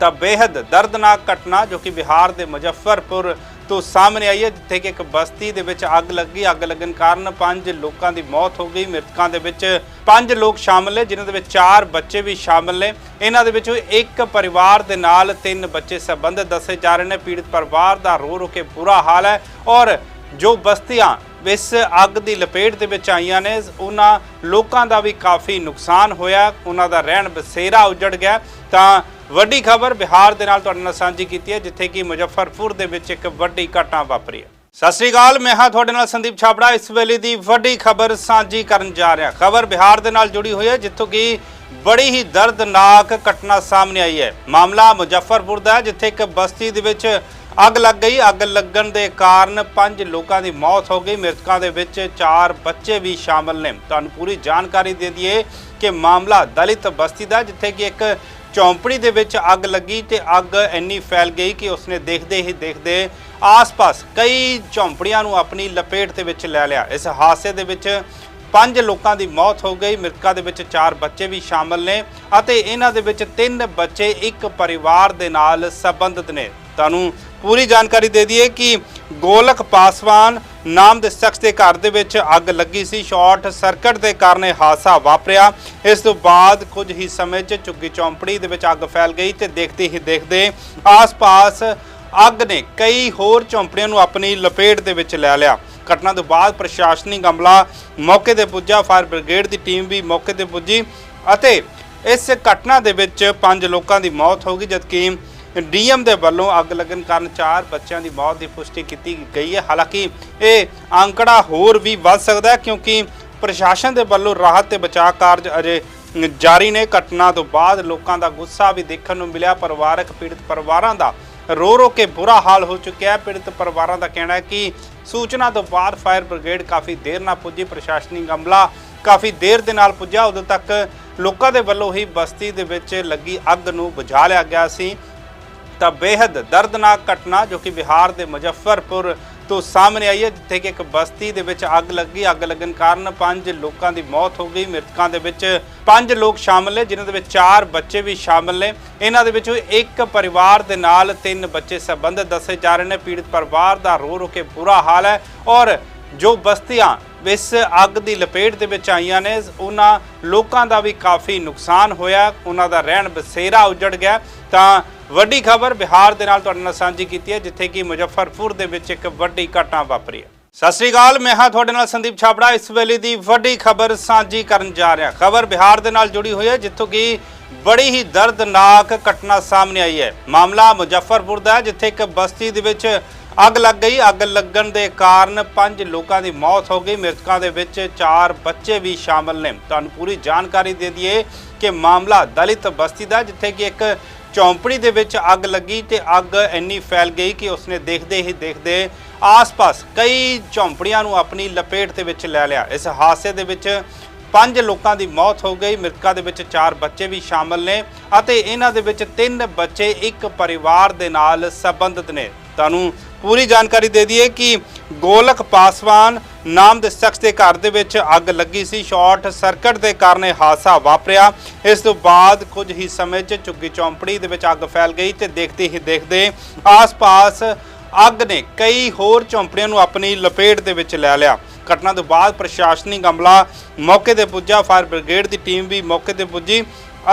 ਤਾਂ ਬੇहद ਦਰਦਨਾਕ ਘਟਨਾ ਜੋ ਕਿ ਬਿਹਾਰ ਦੇ ਮੁਜ਼ੱਫਰਪੁਰ ਤੋਂ ਸਾਹਮਣੇ ਆਈ ਹੈ, ਜਿੱਥੇ ਕਿ ਇੱਕ ਬਸਤੀ ਦੇ ਵਿੱਚ ਅੱਗ ਲੱਗੀ। ਅੱਗ ਲੱਗਣ ਕਾਰਨ ਪੰਜ ਲੋਕਾਂ ਦੀ ਮੌਤ ਹੋ ਗਈ। ਮ੍ਰਿਤਕਾਂ ਦੇ ਵਿੱਚ ਪੰਜ ਲੋਕ ਸ਼ਾਮਲ ਨੇ, ਜਿਨ੍ਹਾਂ ਦੇ ਵਿੱਚ ਚਾਰ ਬੱਚੇ ਵੀ ਸ਼ਾਮਲ ਨੇ। ਇਹਨਾਂ ਦੇ ਵਿੱਚੋਂ ਇੱਕ ਪਰਿਵਾਰ ਦੇ ਨਾਲ ਤਿੰਨ ਬੱਚੇ ਸੰਬੰਧਿਤ ਦੱਸੇ ਜਾ ਰਹੇ ਨੇ। ਪੀੜਤ ਪਰਿਵਾਰ ਦਾ ਰੋ ਰੋ ਕੇ ਬੁਰਾ ਹਾਲ ਹੈ ਔਰ ਜੋ ਬਸਤੀਆਂ ਇਸ ਅੱਗ ਦੀ ਲਪੇਟ ਦੇ ਵਿੱਚ ਆਈਆਂ ਨੇ, ਉਹਨਾਂ ਲੋਕਾਂ ਦਾ ਵੀ ਕਾਫੀ ਨੁਕਸਾਨ ਹੋਇਆ। ਉਹਨਾਂ ਦਾ ਰਹਿਣ ਬਸੇਰਾ ਉਜੜ ਗਿਆ। ਤਾਂ ਵੱਡੀ ਖਬਰ ਬਿਹਾਰ ਦੇ ਨਾਲ ਤੁਹਾਡੇ ਨਾਲ ਸਾਂਝੀ ਕੀਤੀ ਹੈ, ਜਿੱਥੇ ਕਿ ਮੁਜ਼ੱਫਰਪੁਰ ਦੇ ਵਿੱਚ ਇੱਕ ਵੱਡੀ ਘਟਨਾ ਵਾਪਰੀ ਹੈ। ਸਤਿ ਸ੍ਰੀ ਅਕਾਲ, ਮੈਂ ਹਾਂ ਤੁਹਾਡੇ ਨਾਲ ਸੰਦੀਪ ਛਾਬੜਾ। ਇਸ ਵੇਲੇ ਦੀ ਵੱਡੀ ਖਬਰ ਸਾਂਝੀ ਕਰਨ ਜਾ ਰਿਹਾ। ਖਬਰ ਬਿਹਾਰ ਦੇ ਨਾਲ ਜੁੜੀ ਹੋਈ ਹੈ, ਜਿੱਥੋਂ ਕਿ ਬੜੀ ਹੀ ਦਰਦਨਾਕ ਘਟਨਾ ਸਾਹਮਣੇ ਆਈ ਹੈ। ਮਾਮਲਾ ਮੁਜ਼ੱਫਰਪੁਰ ਦਾ ਜਿੱਥੇ ਇੱਕ ਬਸਤੀ ਦੇ ਵਿੱਚ ਅੱਗ ਲੱਗ ਗਈ। ਅੱਗ ਲੱਗਣ ਦੇ ਕਾਰਨ ਪੰਜ ਲੋਕਾਂ ਦੀ ਮੌਤ ਹੋ ਗਈ। ਮ੍ਰਿਤਕਾਂ ਦੇ ਵਿੱਚ ਚਾਰ ਬੱਚੇ ਵੀ ਸ਼ਾਮਲ ਨੇ। ਤੁਹਾਨੂੰ ਪੂਰੀ ਜਾਣਕਾਰੀ ਦੇ ਦਈਏ ਕਿ ਮਾਮਲਾ ਦਲਿਤ ਬਸਤੀ ਦਾ ਜਿੱਥੇ ਕਿ ਇੱਕ ਚੌਂਪੜੀ ਦੇ ਵਿੱਚ ਅੱਗ ਲੱਗੀ ਤੇ ਅੱਗ ਇੰਨੀ ਫੈਲ ਗਈ ਕਿ ਉਸਨੇ ਦੇਖਦੇ ਹੀ ਦੇਖਦੇ ਆਸ-ਪਾਸ ਕਈ ਝੌਂਪੜੀਆਂ ਨੂੰ ਆਪਣੀ ਲਪੇਟ ਦੇ ਵਿੱਚ ਲੈ ਲਿਆ। ਇਸ ਹਾਦਸੇ ਦੇ ਵਿੱਚ ਪੰਜ ਲੋਕਾਂ ਦੀ ਮੌਤ ਹੋ ਗਈ। ਮ੍ਰਿਤਕਾਂ ਦੇ ਵਿੱਚ ਚਾਰ ਬੱਚੇ ਵੀ ਸ਼ਾਮਲ ਨੇ ਅਤੇ ਇਹਨਾਂ ਦੇ ਵਿੱਚ ਤਿੰਨ ਬੱਚੇ ਇੱਕ ਪਰਿਵਾਰ ਦੇ ਨਾਲ ਸੰਬੰਧਿਤ ਨੇ। ਤੁਹਾਨੂੰ ਪੂਰੀ ਜਾਣਕਾਰੀ ਦੇ ਦਈਏ ਕਿ ਗੋਲਕ ਪਾਸਵਾਨ ਨਾਮ ਦੇ ਸ਼ਖਸ ਦੇ ਘਰ ਦੇ ਵਿੱਚ ਅੱਗ ਲੱਗੀ ਸੀ। ਸ਼ਾਰਟ ਸਰਕਟ ਦੇ ਕਾਰਨ ਇਹ ਹਾਦਸਾ ਵਾਪਰਿਆ। ਇਸ ਤੋਂ ਬਾਅਦ ਕੁਝ ਹੀ ਸਮੇਂ 'ਚ ਝੁੱਗੀ ਚੌਂਪੜੀ ਦੇ ਵਿੱਚ ਅੱਗ ਫੈਲ ਗਈ ਤੇ ਦੇਖਦੇ ਹੀ ਦੇਖਦੇ ਆਸ-ਪਾਸ ਅੱਗ ਨੇ ਕਈ ਹੋਰ ਝੌਂਪੜੀਆਂ ਨੂੰ ਆਪਣੀ ਲਪੇਟ ਦੇ ਵਿੱਚ ਲੈ ਲਿਆ। ਘਟਨਾ ਤੋਂ ਬਾਅਦ ਪ੍ਰਸ਼ਾਸਨਿਕ ਅਮਲਾ ਮੌਕੇ ਤੇ ਪੁੱਜਾ। ਫਾਇਰ ਬ੍ਰਿਗੇਡ ਦੀ ਟੀਮ ਵੀ ਮੌਕੇ ਤੇ ਪੁੱਜੀ ਅਤੇ ਇਸ ਘਟਨਾ ਦੇ ਵਿੱਚ ਪੰਜ ਲੋਕਾਂ ਦੀ ਮੌਤ ਹੋ ਗਈ, ਜਦਕਿ ਡੀਐਮ ਦੇ ਵੱਲੋਂ ਅੱਗ ਲੱਗਣ ਕਾਰਨ ਚਾਰ ਬੱਚਿਆਂ ਦੀ ਮੌਤ ਦੀ ਪੁਸ਼ਟੀ ਕੀਤੀ ਗਈ ਹੈ। ਹਾਲਾਂਕਿ ਇਹ ਅੰਕੜਾ ਹੋਰ ਵੀ ਵੱਧ ਸਕਦਾ ਹੈ ਕਿਉਂਕਿ ਪ੍ਰਸ਼ਾਸਨ ਦੇ ਵੱਲੋਂ ਰਾਹਤ ਤੇ ਬਚਾਅ ਕਾਰਜ ਅਜੇ ਜਾਰੀ ਨੇ। ਘਟਨਾ ਤੋਂ ਬਾਅਦ ਲੋਕਾਂ ਦਾ ਗੁੱਸਾ ਵੀ ਦੇਖਣ ਨੂੰ ਮਿਲਿਆ। ਪਰਿਵਾਰਕ ਪੀੜਤ ਪਰਿਵਾਰਾਂ ਦਾ ਰੋ ਰੋ ਕੇ ਬੁਰਾ ਹਾਲ ਹੋ ਚੁੱਕਿਆ ਹੈ। ਪੀੜਤ ਪਰਿਵਾਰਾਂ ਦਾ ਕਹਿਣਾ ਹੈ ਕਿ ਸੂਚਨਾ ਤੋਂ ਬਾਅਦ ਫਾਇਰ ਬ੍ਰਿਗੇਡ ਕਾਫੀ ਦੇਰ ਨਾਲ ਪੁੱਜੀ। ਪ੍ਰਸ਼ਾਸਨਿਕ ਅਮਲਾ ਕਾਫੀ ਦੇਰ ਦੇ ਨਾਲ ਪੁੱਜਾ ਉਦੋਂ ਤੱਕ ਲੋਕਾਂ ਦੇ ਵੱਲੋਂ ਹੀ ਬਸਤੀ ਦੇ ਵਿੱਚ ਲੱਗੀ ਅੱਗ ਨੂੰ ਬੁਝਾ ਲਿਆ ਗਿਆ ਸੀ। ਤਾਂ ਬੇहद ਦਰਦਨਾਕ ਘਟਨਾ ਜੋ ਕਿ ਬਿਹਾਰ ਦੇ ਮੁਜ਼ੱਫਰਪੁਰ ਤੋਂ ਸਾਹਮਣੇ ਆਈ ਹੈ, ਜਿੱਥੇ ਕਿ ਇੱਕ ਬਸਤੀ ਦੇ ਵਿੱਚ ਅੱਗ ਲੱਗੀ। ਅੱਗ ਲੱਗਣ ਕਾਰਨ ਪੰਜ ਲੋਕਾਂ ਦੀ ਮੌਤ ਹੋ ਗਈ। ਮ੍ਰਿਤਕਾਂ ਦੇ ਵਿੱਚ ਪੰਜ ਲੋਕ ਸ਼ਾਮਲ ਨੇ, ਜਿਨ੍ਹਾਂ ਦੇ ਵਿੱਚ ਚਾਰ ਬੱਚੇ ਵੀ ਸ਼ਾਮਲ ਨੇ। ਇਹਨਾਂ ਦੇ ਵਿੱਚੋਂ ਇੱਕ ਪਰਿਵਾਰ ਦੇ ਨਾਲ ਤਿੰਨ ਬੱਚੇ ਸੰਬੰਧਿਤ ਦੱਸੇ ਜਾ ਰਹੇ ਨੇ। ਪੀੜਤ ਪਰਿਵਾਰ ਦਾ ਰੋ ਰੋ ਕੇ ਬੁਰਾ ਹਾਲ ਹੈ ਔਰ ਜੋ ਬਸਤੀਆਂ ਇਸ ਅੱਗ ਦੀ ਲਪੇਟ ਦੇ ਵਿੱਚ ਆਈਆਂ ਨੇ, ਉਹਨਾਂ ਲੋਕਾਂ ਦਾ ਵੀ ਕਾਫੀ ਨੁਕਸਾਨ ਹੋਇਆ। ਉਹਨਾਂ ਦਾ ਰਹਿਣ ਬਸੇਰਾ ਉਜੜ ਗਿਆ। ਤਾਂ ਵੱਡੀ ਖਬਰ ਬਿਹਾਰ ਦੇ ਨਾਲ ਤੁਹਾਡੇ ਨਾਲ ਸਾਂਝੀ ਕੀਤੀ ਹੈ, ਜਿੱਥੇ ਕਿ ਮੁਜ਼ੱਫਰਪੁਰ ਦੇ ਵਿੱਚ ਇੱਕ ਵੱਡੀ ਘਟਨਾ ਵਾਪਰੀ ਹੈ। ਸਤਿ ਸ੍ਰੀ ਅਕਾਲ, ਮੈਂ ਹਾਂ ਤੁਹਾਡੇ ਨਾਲ ਸੰਦੀਪ ਛਾਬੜਾ। ਇਸ ਵੇਲੇ ਦੀ ਵੱਡੀ ਖਬਰ ਸਾਂਝੀ ਕਰਨ ਜਾ ਰਿਹਾ। ਖਬਰ ਬਿਹਾਰ ਦੇ ਨਾਲ ਜੁੜੀ ਹੋਈ ਹੈ, ਜਿੱਥੋਂ ਕਿ ਬੜੀ ਹੀ ਦਰਦਨਾਕ ਘਟਨਾ ਸਾਹਮਣੇ ਆਈ ਹੈ। ਮਾਮਲਾ ਮੁਜ਼ੱਫਰਪੁਰ ਦਾ ਜਿੱਥੇ ਇੱਕ ਬਸਤੀ ਦੇ ਵਿੱਚ ਅੱਗ ਲੱਗ ਗਈ। ਅੱਗ ਲੱਗਣ ਦੇ ਕਾਰਨ ਪੰਜ ਲੋਕਾਂ ਦੀ ਮੌਤ ਹੋ ਗਈ। ਮ੍ਰਿਤਕਾਂ ਦੇ ਵਿੱਚ ਚਾਰ ਬੱਚੇ ਵੀ ਸ਼ਾਮਲ ਨੇ। ਤੁਹਾਨੂੰ ਪੂਰੀ ਜਾਣਕਾਰੀ ਦੇ ਦਈਏ ਕਿ ਮਾਮਲਾ ਦਲਿਤ ਬਸਤੀ ਦਾ ਜਿੱਥੇ ਕਿ ਇੱਕ ਚੌਂਪੜੀ ਦੇ ਵਿੱਚ ਅੱਗ ਲੱਗੀ ਤੇ ਅੱਗ ਇੰਨੀ ਫੈਲ ਗਈ ਕਿ ਉਸਨੇ ਦੇਖਦੇ ਹੀ ਦੇਖਦੇ ਆਸ-ਪਾਸ ਕਈ ਝੌਂਪੜੀਆਂ ਨੂੰ ਆਪਣੀ ਲਪੇਟ ਦੇ ਵਿੱਚ ਲੈ ਲਿਆ। ਇਸ ਹਾਦਸੇ ਦੇ ਵਿੱਚ ਪੰਜ ਲੋਕਾਂ ਦੀ ਮੌਤ ਹੋ ਗਈ। ਮ੍ਰਿਤਕਾਂ ਦੇ ਵਿੱਚ ਚਾਰ ਬੱਚੇ ਵੀ ਸ਼ਾਮਲ ਨੇ ਅਤੇ ਇਹਨਾਂ ਦੇ ਵਿੱਚ ਤਿੰਨ ਬੱਚੇ ਇੱਕ ਪਰਿਵਾਰ ਦੇ ਨਾਲ ਸੰਬੰਧਿਤ ਨੇ। ਤੁਹਾਨੂੰ ਪੂਰੀ ਜਾਣਕਾਰੀ ਦੇ ਦਈਏ ਕਿ ਗੋਲਕ ਪਾਸਵਾਨ ਨਾਮ ਦੇ ਸ਼ਖਸ ਦੇ ਘਰ ਦੇ ਵਿੱਚ ਅੱਗ ਲੱਗੀ ਸੀ, ਸ਼ਾਰਟ ਸਰਕਟ ਦੇ ਕਾਰਨ ਇਹ ਹਾਦਸਾ ਵਾਪਰਿਆ। ਇਸ ਤੋਂ ਬਾਅਦ ਕੁਝ ਹੀ ਸਮੇਂ 'ਚ ਝੁੱਗੀ ਚੌਂਪੜੀ ਦੇ ਵਿੱਚ ਅੱਗ ਫੈਲ ਗਈ ਤੇ ਦੇਖਦੇ ਹੀ ਦੇਖਦੇ ਆਸ-ਪਾਸ ਅੱਗ ਨੇ ਕਈ ਹੋਰ ਝੌਂਪੜੀਆਂ ਨੂੰ ਆਪਣੀ ਲਪੇਟ ਦੇ ਵਿੱਚ ਲੈ ਲਿਆ। ਘਟਨਾ ਤੋਂ ਬਾਅਦ ਪ੍ਰਸ਼ਾਸਨਿਕ ਅਮਲਾ ਮੌਕੇ ਤੇ ਪੁੱਜਾ, ਫਾਇਰ ਬ੍ਰਿਗੇਡ ਦੀ ਟੀਮ ਵੀ ਮੌਕੇ ਤੇ ਪੁੱਜੀ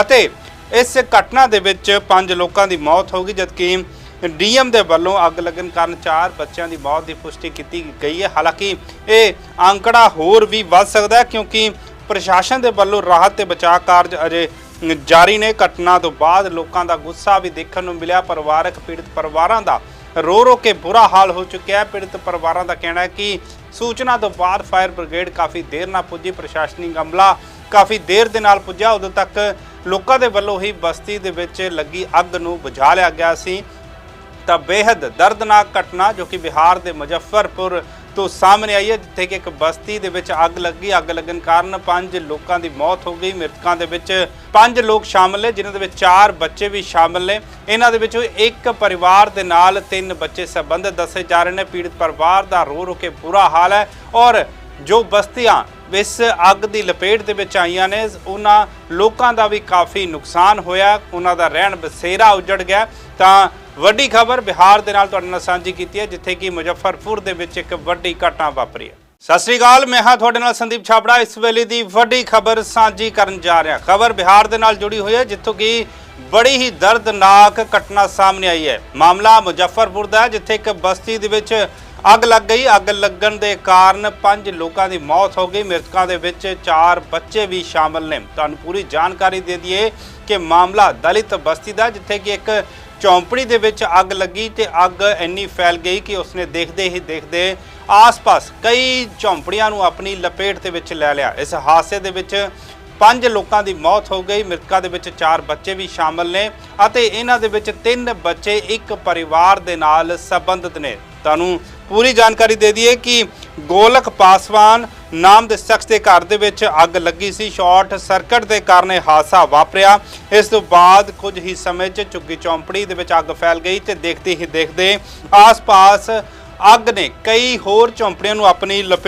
ਅਤੇ ਇਸ ਘਟਨਾ ਦੇ ਵਿੱਚ ਪੰਜ ਲੋਕਾਂ ਦੀ ਮੌਤ ਹੋ ਗਈ, ਜਦਕਿ ਡੀਐਮ ਦੇ ਵੱਲੋਂ ਅੱਗ ਲੱਗਣ ਕਾਰਨ ਚਾਰ ਬੱਚਿਆਂ ਦੀ ਮੌਤ ਦੀ ਪੁਸ਼ਟੀ ਕੀਤੀ ਗਈ ਹੈ। ਹਾਲਾਂਕਿ ਇਹ ਅੰਕੜਾ ਹੋਰ ਵੀ ਵੱਧ ਸਕਦਾ ਹੈ ਕਿਉਂਕਿ ਪ੍ਰਸ਼ਾਸਨ ਦੇ ਵੱਲੋਂ ਰਾਹਤ ਤੇ ਬਚਾਅ ਕਾਰਜ ਅਜੇ ਜਾਰੀ ਨੇ। ਘਟਨਾ ਤੋਂ ਬਾਅਦ ਲੋਕਾਂ ਦਾ ਗੁੱਸਾ ਵੀ ਦੇਖਣ ਨੂੰ ਮਿਲਿਆ। ਪਰਿਵਾਰਕ ਪੀੜਤ ਪਰਿਵਾਰਾਂ ਦਾ ਰੋ ਰੋ ਕੇ ਬੁਰਾ ਹਾਲ ਹੋ ਚੁੱਕਿਆ ਹੈ। ਪੀੜਤ ਪਰਿਵਾਰਾਂ ਦਾ ਕਹਿਣਾ ਹੈ ਕਿ ਸੂਚਨਾ ਤੋਂ ਬਾਅਦ ਫਾਇਰ ਬ੍ਰਿਗੇਡ ਕਾਫੀ ਦੇਰ ਨਾਲ ਪੁੱਜੀ। ਪ੍ਰਸ਼ਾਸਨਿਕ ਅਮਲਾ ਕਾਫੀ ਦੇਰ ਦੇ ਨਾਲ ਪੁੱਜਾ ਉਦੋਂ ਤੱਕ ਲੋਕਾਂ ਦੇ ਵੱਲੋਂ ਹੀ ਬਸਤੀ ਦੇ ਵਿੱਚ ਲੱਗੀ ਅੱਗ ਨੂੰ ਬੁਝਾ ਲਿਆ ਗਿਆ ਸੀ। ਤਾਂ ਬੇहद ਦਰਦਨਾਕ ਘਟਨਾ ਜੋ ਕਿ ਬਿਹਾਰ ਦੇ ਮੁਜ਼ੱਫਰਪੁਰ ਤੋਂ ਸਾਹਮਣੇ ਆਈ ਹੈ, ਜਿੱਥੇ ਕਿ ਇੱਕ ਬਸਤੀ ਦੇ ਵਿੱਚ ਅੱਗ ਲੱਗੀ। ਅੱਗ ਲੱਗਣ ਕਾਰਨ ਪੰਜ ਲੋਕਾਂ ਦੀ ਮੌਤ ਹੋ ਗਈ। ਮ੍ਰਿਤਕਾਂ ਦੇ ਵਿੱਚ ਪੰਜ ਲੋਕ ਸ਼ਾਮਲ ਨੇ, ਜਿਨ੍ਹਾਂ ਦੇ ਵਿੱਚ ਚਾਰ ਬੱਚੇ ਵੀ ਸ਼ਾਮਲ ਨੇ। ਇਹਨਾਂ ਦੇ ਵਿੱਚੋਂ ਇੱਕ ਪਰਿਵਾਰ ਦੇ ਨਾਲ ਤਿੰਨ ਬੱਚੇ ਸੰਬੰਧਿਤ ਦੱਸੇ ਜਾ ਰਹੇ ਨੇ। ਪੀੜਤ ਪਰਿਵਾਰ ਦਾ ਰੋ ਰੋ ਕੇ ਬੁਰਾ ਹਾਲ ਹੈ ਔਰ ਜੋ ਬਸਤੀਆਂ ਇਸ ਅੱਗ ਦੀ ਲਪੇਟ ਦੇ ਵਿੱਚ ਆਈਆਂ ਨੇ, ਉਹਨਾਂ ਲੋਕਾਂ ਦਾ ਵੀ ਕਾਫੀ ਨੁਕਸਾਨ ਹੋਇਆ। ਉਹਨਾਂ ਦਾ ਰਹਿਣ ਬਸੇਰਾ ਉਜੜ ਗਿਆ। ਤਾਂ ਵੱਡੀ ਖਬਰ ਬਿਹਾਰ ਦੇ ਨਾਲ ਤੁਹਾਡੇ ਨਾਲ ਸਾਂਝੀ ਕੀਤੀ ਹੈ, ਜਿੱਥੇ ਕਿ ਮੁਜ਼ੱਫਰਪੁਰ ਦੇ ਵਿੱਚ ਇੱਕ ਵੱਡੀ ਘਟਨਾ ਵਾਪਰੀ ਹੈ। ਸਤਿ ਸ੍ਰੀ ਅਕਾਲ, ਮੈਂ ਹਾਂ ਤੁਹਾਡੇ ਨਾਲ ਸੰਦੀਪ ਛਾਬੜਾ। ਇਸ ਵੇਲੇ ਦੀ ਵੱਡੀ ਖਬਰ ਸਾਂਝੀ ਕਰਨ ਜਾ ਰਿਹਾ। ਖਬਰ ਬਿਹਾਰ ਦੇ ਨਾਲ ਜੁੜੀ ਹੋਈ ਹੈ, ਜਿੱਥੋਂ ਕਿ ਬੜੀ ਹੀ ਦਰਦਨਾਕ ਘਟਨਾ ਸਾਹਮਣੇ ਆਈ ਹੈ। ਮਾਮਲਾ ਮੁਜ਼ੱਫਰਪੁਰ ਦਾ ਜਿੱਥੇ ਇੱਕ ਬਸਤੀ ਦੇ ਵਿੱਚ ਅੱਗ ਲੱਗ ਗਈ। ਅੱਗ ਲੱਗਣ ਦੇ ਕਾਰਨ ਪੰਜ ਲੋਕਾਂ ਦੀ ਮੌਤ ਹੋ ਗਈ। ਮ੍ਰਿਤਕਾਂ ਦੇ ਵਿੱਚ ਚਾਰ ਬੱਚੇ ਵੀ ਸ਼ਾਮਲ ਨੇ। ਤੁਹਾਨੂੰ ਪੂਰੀ ਜਾਣਕਾਰੀ ਦੇ ਦਈਏ ਕਿ ਮਾਮਲਾ ਦਲਿਤ ਬਸਤੀ ਦਾ ਜਿੱਥੇ ਕਿ ਇੱਕ ਚੌਂਪੜੀ ਦੇ ਵਿੱਚ ਅੱਗ ਲੱਗੀ ਤੇ ਅੱਗ ਇੰਨੀ ਫੈਲ ਗਈ ਕਿ ਉਸਨੇ ਦੇਖਦੇ ਹੀ ਦੇਖਦੇ ਆਸ-ਪਾਸ ਕਈ ਝੌਂਪੜੀਆਂ ਨੂੰ ਆਪਣੀ ਲਪੇਟ ਦੇ ਵਿੱਚ ਲੈ ਲਿਆ। ਇਸ ਹਾਦਸੇ ਦੇ ਵਿੱਚ ਪੰਜ ਲੋਕਾਂ ਦੀ ਮੌਤ ਹੋ ਗਈ। ਮ੍ਰਿਤਕਾਂ ਦੇ ਵਿੱਚ ਚਾਰ ਬੱਚੇ ਵੀ ਸ਼ਾਮਲ ਨੇ ਅਤੇ ਇਹਨਾਂ ਦੇ ਵਿੱਚ ਤਿੰਨ ਬੱਚੇ ਇੱਕ ਪਰਿਵਾਰ ਦੇ ਨਾਲ ਸੰਬੰਧਿਤ ਨੇ। ਤੁਹਾਨੂੰ ਪੂਰੀ ਜਾਣਕਾਰੀ ਦੇ ਦਈਏ ਕਿ ਗੋਲਕ ਪਾਸਵਾਨ ਨਾਮ ਦੇ ਸ਼ਖਸ ਦੇ ਘਰ ਦੇ ਵਿੱਚ ਅੱਗ ਲੱਗੀ ਸੀ। ਸ਼ਾਰਟ ਸਰਕਟ ਦੇ ਕਾਰਨ ਇਹ ਹਾਦਸਾ ਵਾਪਰਿਆ। ਇਸ ਤੋਂ ਬਾਅਦ ਕੁਝ ਹੀ ਸਮੇਂ 'ਚ ਝੁੱਗੀ ਚੌਂਪੜੀ ਦੇ ਵਿੱਚ ਅੱਗ ਫੈਲ ਗਈ ਤੇ ਦੇਖਦੇ ਹੀ ਦੇਖਦੇ ਆਸ-ਪਾਸ ਅੱਗ ਨੇ ਕਈ ਹੋਰ ਝੌਂਪੜੀਆਂ ਨੂੰ ਆਪਣੀ ਲਪੇਟ